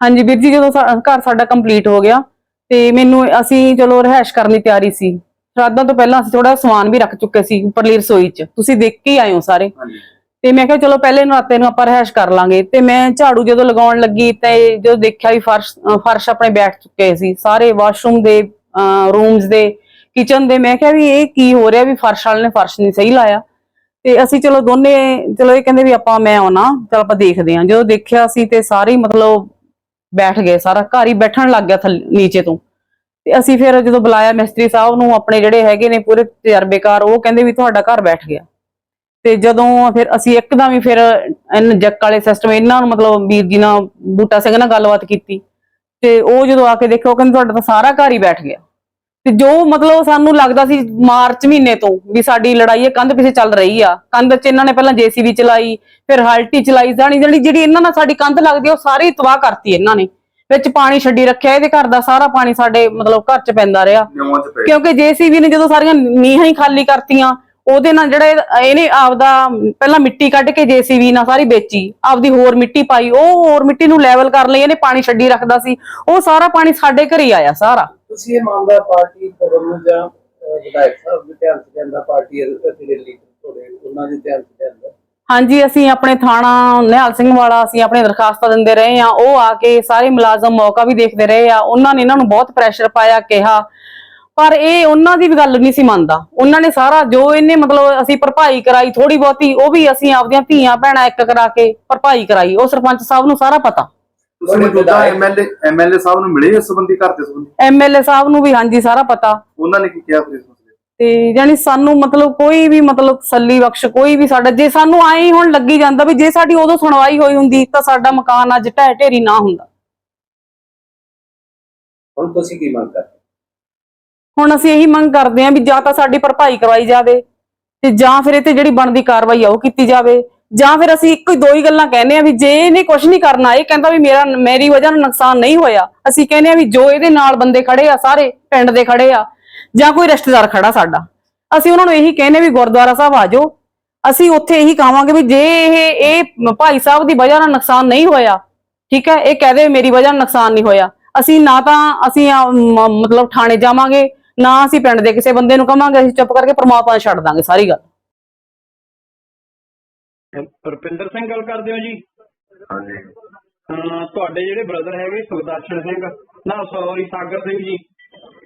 ਹਾਂਜੀ ਵੀਰ ਜੀ ਜਦੋਂ ਘਰ ਸਾਡਾ ਕੰਪਲੀਟ ਹੋ ਗਿਆ ਤੇ ਮੈਨੂੰ ਅਸੀਂ ਚਲੋ ਰਹਿائش ਕਰਨ ਦੀ ਤਿਆਰੀ ਸੀ। ਸ਼ਰਾਧਾਂ ਤੋਂ ਪਹਿਲਾਂ ਅਸੀਂ ਥੋੜਾ ਸਮਾਨ ਵੀ ਰੱਖ ਚੁੱਕੇ ਸੀ ਉੱਪਰਲੀ ਰਸੋਈ 'ਚ। ਤੁਸੀਂ ਦੇਖ ਕੇ ਆਏ ਹੋ ਸਾਰੇ। ਤੇ ਮੈਂ ਕਿਹਾ ਚਲੋ ਪਹਿਲੇ ਨਰਾਤੇ ਨੂੰ ਆਪਾਂ ਰਹਿائش ਕਰ ਲਾਂਗੇ। ਤੇ ਮੈਂ ਝਾੜੂ ਜਦੋਂ ਲਗਾਉਣ ਲੱਗੀ ਤੇ ਜਦੋਂ ਦੇਖਿਆ ਵੀ ਫਰਸ਼ ਫਰਸ਼ ਆਪਣੇ ਬੈਠ ਚੁੱਕੇ ਸੀ। ਸਾਰੇ ਵਾਸ਼ਰੂਮ ਦੇ ਰੂਮਸ ਦੇ ਕਿਚਨ ਦੇ। ਮੈਂ ਕਿਹਾ ਵੀ ਇਹ ਕੀ ਹੋ ਰਿਹਾ ਵੀ ਫਰਸ਼ ਵਾਲੇ ਨੇ ਫਰਸ਼ ਨਹੀਂ ਸਹੀ ਲਾਇਆ। ਤੇ ਅਸੀਂ ਚਲੋ ਦੋਨੇ, ਚਲੋ ਇਹ ਕਹਿੰਦੇ ਵੀ ਆਪਾਂ, ਮੈਂ ਆਉਣਾ, ਚਲ ਆਪਾਂ ਦੇਖਦੇ ਹਾਂ। ਜਦੋਂ ਦੇਖਿਆ ਸੀ ਤੇ ਸਾਰੇ ਮਤਲਬ ਬੈਠ ਗਏ, ਸਾਰਾ ਘਰ ਹੀ ਬੈਠਣ ਲੱਗ ਗਿਆ ਥੱਲੇ, ਨੀਚੇ ਤੋਂ। ਤੇ ਅਸੀਂ ਫਿਰ ਜਦੋਂ ਬੁਲਾਇਆ ਮਿਸਤਰੀ ਸਾਹਿਬ ਨੂੰ, ਆਪਣੇ ਜਿਹੜੇ ਹੈਗੇ ਨੇ ਪੂਰੇ ਤਜਰਬੇਕਾਰ, ਉਹ ਕਹਿੰਦੇ ਵੀ ਤੁਹਾਡਾ ਘਰ ਬੈਠ ਗਿਆ। ਤੇ ਜਦੋਂ ਫਿਰ ਅਸੀਂ ਇੱਕਦਮ ਹੀ ਫਿਰ ਜੱਕ ਵਾਲੇ ਸਿਸਟਮ ਇਹਨਾਂ ਨੂੰ ਮਤਲਬ ਵੀਰ ਜੀ ਨਾਲ, ਬੂਟਾ ਸਿੰਘ ਨਾਲ ਗੱਲਬਾਤ ਕੀਤੀ। ਤੇ ਉਹ ਜਦੋਂ ਆ ਕੇ ਦੇਖਿਆ ਉਹ ਕਹਿੰਦੇ ਤੁਹਾਡਾ ਤਾਂ ਸਾਰਾ ਘਰ ਹੀ ਬੈਠ ਗਿਆ। ਤੇ ਜੋ ਮਤਲਬ ਸਾਨੂੰ ਲੱਗਦਾ ਸੀ ਮਾਰਚ ਮਹੀਨੇ ਤੋਂ ਵੀ ਸਾਡੀ ਲੜਾਈ ਇਹ ਕੰਧ ਪਿੱਛੇ ਚੱਲ ਰਹੀ ਆ ਕੰਧ 'ਚ ਇਹਨਾਂ ਨੇ ਪਹਿਲਾਂ ਜੀਸੀਬੀ ਚਲਾਈ ਫਿਰ ਹਲਟੀ ਚਲਾਈ ਜਾਣੀ ਜਿਹੜੀ ਜਿਹੜੀ ਇਹਨਾਂ ਨਾਲ ਸਾਡੀ ਕੰਧ ਲੱਗਦੀ ਉਹ ਸਾਰੀ ਤਬਾਹ ਕਰਤੀ ਇਹਨਾਂ ਨੇ। ਵਿੱਚ ਪਾਣੀ ਛੱਡੀ ਰੱਖਿਆ ਇਹਦੇ ਘਰ ਦਾ ਸਾਰਾ ਪਾਣੀ ਸਾਡੇ ਮਤਲਬ ਘਰ 'ਚ ਪੈਂਦਾ ਰਿਹਾ। ਕਿਉਂਕਿ ਜੀਸੀਬੀ ਨੇ ਜਦੋਂ ਸਾਰੀਆਂ ਨੀਹਾਂ ਹੀ ਖਾਲੀ ਕਰਤੀਆਂ ਉਹਦੇ ਨਾਲ ਜਿਹੜਾ ਇਹ- ਇਹਨੇ ਆਪਦਾ ਪਹਿਲਾਂ ਮਿੱਟੀ ਕੱਢ ਕੇ ਜੀਸੀਬੀ ਨਾਲ ਸਾਰੀ ਵੇਚੀ ਆਪਦੀ ਹੋਰ ਮਿੱਟੀ ਪਾਈ ਉਹ ਹੋਰ ਮਿੱਟੀ ਨੂੰ ਲੈਵਲ ਕਰਨ ਲਈ ਇਹਨੇ ਪਾਣੀ ਛੱਡੀ ਰੱਖਦਾ ਸੀ ਉਹ ਸਾਰਾ ਪਾਣੀ ਸਾਡੇ ਘਰੇ ਹੀ ਆਇਆ ਸਾਰਾ। ਤੁਸੀਂ ਇਹ ਮਾਮਲਾ ਪਾਰਟੀ ਪ੍ਰਬੰਧਨ ਜਾਂ ਅਹ, ਵਿਧਾਇਕ ਸਾਹਿਬ ਦੇ ਧਿਆਨ 'ਚ ਲਿਆਂਦਾ ਪਾਰਟੀ ਅਤੇ ਦੇ ਲੀਡਰ ਤੁਹਾਡੇ ਉਹਨਾਂ ਦੇ ਧਿਆਨ 'ਚ ਲਿਆਂਦਾ? ਹਾਂਜੀ ਅਸੀਂ ਆਪਣੇ ਥਾਣਾ ਨਿਹਾਲ ਸਿੰਘ ਵਾਲਾ ਅਸੀਂ ਆਪਣੇ ਦਰਖਾਸਤਾਂ ਦਿੰਦੇ ਰਹੇ ਆ ਉਹ ਆ ਕੇ ਸਾਰੇ ਮੁਲਾਜ਼ਮ ਮੌਕਾ ਵੀ ਦੇਖਦੇ ਰਹੇ ਆ ਉਹਨਾਂ ਨੇ ਇਹਨਾਂ ਨੂੰ ਬਹੁਤ ਪ੍ਰੈਸ਼ਰ ਪਾਇਆ ਕਿਹਾ ਪਰ ਇਹ ਉਹਨਾਂ ਦੀ ਵੀ ਗੱਲ ਨਹੀਂ ਸੀ ਮੰਨਦਾ। ਉਹਨਾਂ ਨੇ ਸਾਰਾ ਜੋ ਇਹਨੇ ਮਤਲਬ ਅਸੀਂ ਭਰਪਾਈ ਕਰਾਈ ਥੋੜੀ ਬਹੁਤੀ ਉਹ ਵੀ ਅਸੀਂ ਆਪਦੀਆਂ ਧੀਆਂ ਭੈਣਾਂ ਇੱਕ ਕਰਾ ਕੇ ਭਰਪਾਈ ਕਰਾਈ। ਉਹ ਸਰਪੰਚ ਸਾਹਿਬ ਨੂੰ ਸਾਰਾ ਪਤਾ। ਤੁਸੀਂ ਮੌਜੂਦਾ ਐਮਐਲਏ ਐਮਐਲਏ ਸਾਹਿਬ ਨੂੰ ਮਿਲੇ ਇਸ ਸੰਬੰਧੀ ਘਰ ਦੇ ਸੰਬੰਧੀ? ਐਮਐਲਏ ਸਾਹਿਬ ਨੂੰ ਵੀ ਹਾਂਜੀ ਸਾਰਾ ਪਤਾ। ਉਹਨਾਂ ਨੇ ਕੀ ਕਿਹਾ ਫਿਰ ਇਸ ਮਸਲੇ 'ਚ? ਤੇ ਜਾਨੀ ਸਾਨੂੰ ਮਤਲਬ ਕੋਈ ਵੀ ਮਤਲਬ ਤਸੱਲੀ ਬਖਸ਼ ਕੋਈ ਵੀ ਸਾਡਾ ਜੇ ਸਾਨੂੰ ਆਏ ਹੀ ਹੁਣ ਲੱਗੀ ਜਾਂਦਾ ਵੀ ਜੇ ਸਾਡੀ ਉਦੋਂ ਸੁਣਵਾਈ ਹੋਈ ਹੁੰਦੀ ਤਾਂ ਸਾਡਾ ਮਕਾਨ ਅੱਜ ਢਹਿ ਢੇਰੀ ਨਾ ਹੁੰਦਾ। ਹੁਣ ਤੁਸੀਂ ਕੀ ਮੰਗ ਕਰਦੇ? ਹੁਣ ਅਸੀਂ ਇਹੀ ਮੰਗ ਕਰਦੇ ਹਾਂ ਵੀ ਜਾਂ ਤਾਂ ਸਾਡੀ ਭਰਪਾਈ ਕਰਵਾਈ ਜਾਵੇ ਤੇ ਜਾਂ ਫਿਰ ਇਹ ਤੇ ਜਿਹੜੀ ਬਣਦੀ ਕਾਰਵਾਈ ਆ ਉਹ ਕੀਤੀ ਜਾਵੇ। ਜਾਂ ਫਿਰ ਅਸੀਂ ਇੱਕੋ ਹੀ ਦੋ ਹੀ ਗੱਲਾਂ ਕਹਿੰਦੇ ਆ ਵੀ ਜੇ ਇਹਨੇ ਕੁਝ ਨਹੀਂ ਕਰਨਾ, ਇਹ ਕਹਿੰਦਾ ਵੀ ਮੇਰਾ, ਮੇਰੀ ਵਜ੍ਹਾ ਨਾਲ ਨੁਕਸਾਨ ਨਹੀਂ ਹੋਇਆ। ਅਸੀਂ ਕਹਿੰਦੇ ਆ ਵੀ ਜੋ ਇਹਦੇ ਨਾਲ ਬੰਦੇ ਖੜੇ ਆ, ਸਾਰੇ ਪਿੰਡ ਦੇ ਖੜੇ ਆ, ਜਾਂ ਕੋਈ ਰਿਸ਼ਤੇਦਾਰ ਖੜਾ ਸਾਡਾ। ਅਸੀਂ ਉਹਨਾਂ ਨੂੰ ਇਹੀ ਕਹਿੰਦੇ ਵੀ ਗੁਰਦੁਆਰਾ ਸਾਹਿਬ ਆ ਜਾਓ। ਅਸੀਂ ਉੱਥੇ ਇਹੀ ਕਹਾਂਗੇ ਵੀ ਜੇ ਇਹ ਇਹ ਭਾਈ ਸਾਹਿਬ ਦੀ ਵਜ੍ਹਾ ਨਾਲ ਨੁਕਸਾਨ ਨਹੀਂ ਹੋਇਆ, ਠੀਕ ਹੈ, ਇਹ ਕਹਦੇ ਮੇਰੀ ਵਜ੍ਹਾ ਨਾਲ ਨੁਕਸਾਨ ਨਹੀਂ ਹੋਇਆ। ਅਸੀਂ ਨਾ ਤਾਂ ਅਸੀਂ ਮਤਲਬ ਥਾਣੇ ਜਾਵਾਂਗੇ ਨਾ ਅਸੀਂ ਪਿੰਡ ਦੇ ਕਿਸੇ ਬੰਦੇ ਨੂੰ ਕਵਾਂਗੇ ਅਸੀਂ ਚੁੱਪ ਕਰਕੇ ਪ੍ਰਮਾਤਮਾ ਨੂੰ ਛੱਡ ਦਾਂਗੇ ਸਾਰੀ ਗੱਲ। ਰੁਪਿੰਦਰ ਸਿੰਘ ਗੱਲ ਕਰਦੇ ਹੋ ਜੀ? ਹਾਂਜੀ। ਤੁਹਾਡੇ ਜਿਹੜੇ ਬ੍ਰਦਰ ਹੈਗੇ ਸੁਖਦਰਸ਼ਨ ਸਿੰਘ ਨਾ ਸੌਰੀ ਸਾਗਰ ਸਿੰਘ ਜੀ।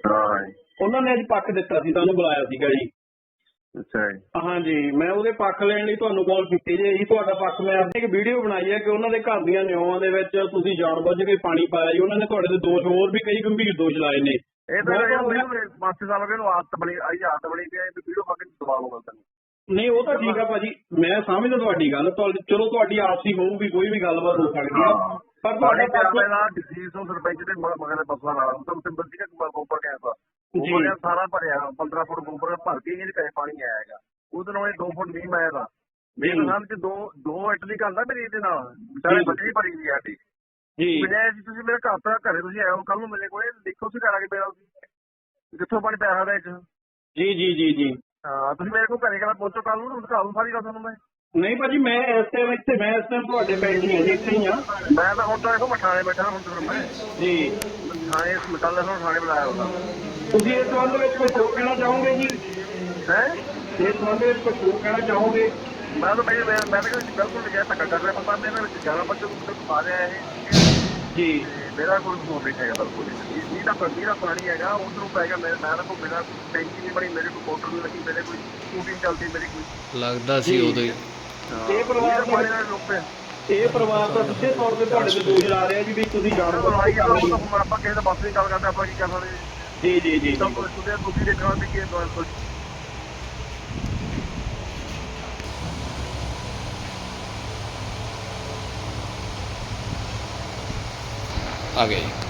ਹਾਂ ਉਹਨਾਂ ਨੇ ਅੱਜ ਪੱਖ ਦਿੱਤਾ ਸੀ ਤੁਹਾਨੂੰ ਬੁਲਾਇਆ ਸੀਗਾ ਜੀ। ਅੱਛਾ ਜੀ। ਹਾਂਜੀ ਮੈਂ ਉਹਦੇ ਪੱਖ ਲੈਣ ਲਈ ਤੁਹਾਨੂੰ ਕਾਲ ਕੀਤੀ ਜੇ। ਜੀ ਤੁਹਾਡਾ ਪੱਖ ਮੈਂ ਆਪਣੀ ਇੱਕ ਵੀਡੀਓ ਬਣਾਈ ਹੈ ਕਿ ਉਹਨਾਂ ਦੇ ਘਰ ਦੀਆਂ ਨਿਉਆਂ ਦੇ ਵਿੱਚ ਤੁਸੀਂ ਜਾਣਬੁੱਝ ਕੇ ਪਾਣੀ ਪਾਇਆ ਜੀ। ਉਹਨਾਂ ਨੇ ਤੁਹਾਡੇ ਤੇ ਦੋਸ਼ ਹੋਰ ਵੀ ਕਈ ਗੰਭੀਰ ਦੋਸ਼ ਲਾਏ ਨੇ। ਇਹ ਤਾਂ ਮੈਨੂੰ ਪਾਸੇ ਸਾਲ ਕੇ ਨੂੰ ਆਦਤ ਬਣੀ ਆਈ ਆਦਤ ਬਣੀ ਕਿ ਇਹ ਵੀਡੀਓ ਪਾ ਕੇ ਦਬਾ ਲਓ ਗੱਲ ਨਹੀਂ ਉਹ ਤਾਂ ਠੀਕ ਆ ਭਾਜੀ। ਮੈਂ ਸਮਝਦਾ ਤੁਹਾਡੀ ਗੱਲ। ਤੁਹਾਡੀ ਚਲੋ ਤੁਹਾਡੀ ਆਪਸੀ ਹੋਊਗੀ ਕੋਈ ਵੀ ਗੱਲਬਾਤ ਹੋ ਸਕਦੀ ਆ। ਪਰ ਤੁਹਾਡਾ ਪੱਖ ਦਾ ਡਿਸੀਜ਼ ਤੋਂ ਸਰਪੰਚ ਦੇ ਮਗਰ ਬਸਵਾ ਨਾਲ। ਤੁਹਾਨੂੰ ਸਿੰਬਲ ਸੀ ਕਿ ਗੋਬਰ ਤਾ ਜੀ। ਸਾਰਾ ਭਰਿਆ। 15 ਫੁੱਟ ਗੋਬਰ ਭਰ ਕੇ ਇਹਦੇ ਕਹੇ ਪਾਣੀ ਆਇਆ ਹੈਗਾ। ਉਹਦੇ ਨਾਲ ਇਹ 2 ਫੁੱਟ ਨਹੀਂ ਆਇਆ ਦਾ। ਮੇਰੇ ਜੀ। ਨਾਲ ਚ ਦੋ ਦੋ ਇੱਟ ਦੀ ਗੱਲ ਆ ਮੇਰੀ ਇਹਦੇ ਨਾਲ। ਸਾਰੇ ਜੀ। ਬੱਚੇ ਭਰੀ ਗਈ ਸਾਡੀ। ਜੀ। ਜੀ ਤੁਸੀਂ ਮੇਰੇ ਘਰ ਤੋਂ ਘਰੇ ਤੁਸੀਂ ਹੋ ਕੱਲ ਨੂੰ ਮਿਲੇ ਕੋਲੇ ਦੇਖੋ ਤੁਸੀਂ ਘਰ ਆ ਕੇ ਪਿਆ ਤੁਸੀਂ ਕਿੱਥੋਂ ਪਾਣੀ ਪਿਆ ਸਕਦਾ ਚ ਜੀ ਜੀ ਜੀ ਜੀ। ਹਾਂ ਤੁਸੀਂ ਮੇਰੇ ਕੋਲ ਘਰੇ ਕਹਿੰਦਾ ਪਹੁੰਚੋ ਕੱਲ ਨੂੰ ਦਿਖਾ ਦੂੰ ਸਾਰੀ ਗੱਲ ਤੁਹਾਨੂੰ ਮੈਂ। ਨਹੀਂ ਭਾਜੀ ਮੈਂ ਇਸ ਟਾਈਮ ਇੱਥੇ ਮੈਂ ਇਸ ਟਾਈਮ ਤੁਹਾਡੇ ਪਿੰਡ ਹੀ ਹਾਂ ਜੀ ਇੱਥੇ ਹੀ ਆ। ਮੈਂ ਤਾਂ ਹੁਣ ਤਾਂ ਦੇਖੋ ਮੈਂ ਥਾਣੇ ਬੈਠਾ ਹੁਣ ਤਾਂ ਮੈਂ। ਜੀ। ਥਾਣੇ ਕੱਲ ਨੂੰ ਥਾਣੇ ਬੁਲਾਇਆ ਹੁੰਦਾ। ਤੁਸੀਂ ਇਸ ਸੰਬੰਧ ਵਿੱਚ ਕੋਈ ਸੋਚ ਕਹਿਣਾ ਚਾਹੋਗੇ ਜੀ? ਹੈ? ਇਸ ਸੰਬੰਧ ਵਿੱਚ ਕੋਈ ਸੋਚ ਕਹਿਣਾ ਚਾਹੋਗੇ? ਮੈਂ ਤਾਂ ਮੈਂ ਮੈਂ ਮੈਂ ਤਾਂ ਬਿਲਕੁਲ ਨਹੀਂ ਗਿਆ ਧੱਕਾ ਕਰ ਰਿਹਾ ਪਤਾ ਮੇਰੇ ਵਿੱਚ ਜ਼ਿਆਦਾ ਬੱਚੇ ਨੂੰ ਖਾ ਰਿਹਾ ਇਹ। ਜੀ। ਤੇ ਮੇਰਾ ਕੋਈ ਸੋਚ ਨਹੀਂ ਹੈਗਾ ਬਿਲਕੁਲ ਨਹੀਂ ਇਹ ਦਾ ਪੰਨੀ ਦਾ ਪਾਣੀ ਹੈਗਾ ਉਧਰੋਂ ਪੈ ਗਿਆ ਮੇਰੇ ਮੈਂ ਤਾਂ ਕੋਈ ਮੇਰਾ ਟੈਂਕੀ ਨਹੀਂ ਬਣੀ ਮੇਰੇ ਕੋਲ ਮੋਟਰ ਨਹੀਂ ਲੱਗੀ ਮੇਰੇ ਕੋਈ ਸਕੂਟੀ ਚੱਲਦੀ ਮੇਰੀ ਕੋਈ। ਲੱਗਦਾ ਸੀ ਉਦੋਂ ਹੀ। ਇਹ ਪਰਿਵਾਰ ਪਾਣੀ ਨਾਲ ਪਿਆ। ਇਹ ਪਰਿਵਾਰ ਦਾ ਸਿੱਧੇ ਤੌਰ ਤੇ ਤੁਹਾਡੇ ਤੇ ਦੋਸ਼ ਲਾ ਰਿਹਾ ਜੀ ਵੀ ਤੁਸੀਂ ਜਾਣਬੁੱਝ ਕੇ ਕਰ ਰਹੇ ਹੋ ਆਪਾਂ ਕਿਸੇ ਦਾ ਬਸ ਨਹੀਂ ਗੱਲ ਕਰਦੇ ਆਪਾਂ ਕੀ ਕਰ ਸਕਦੇ ਜੀ ਜੀ ਜੀ ਤਾਂ ਜੀ ਤੁਸੀਂ ਤੁਸੀਂ ਦੇਖਣਾ ਵੀ ਕੀ ਹੈ ਆ ਗਏ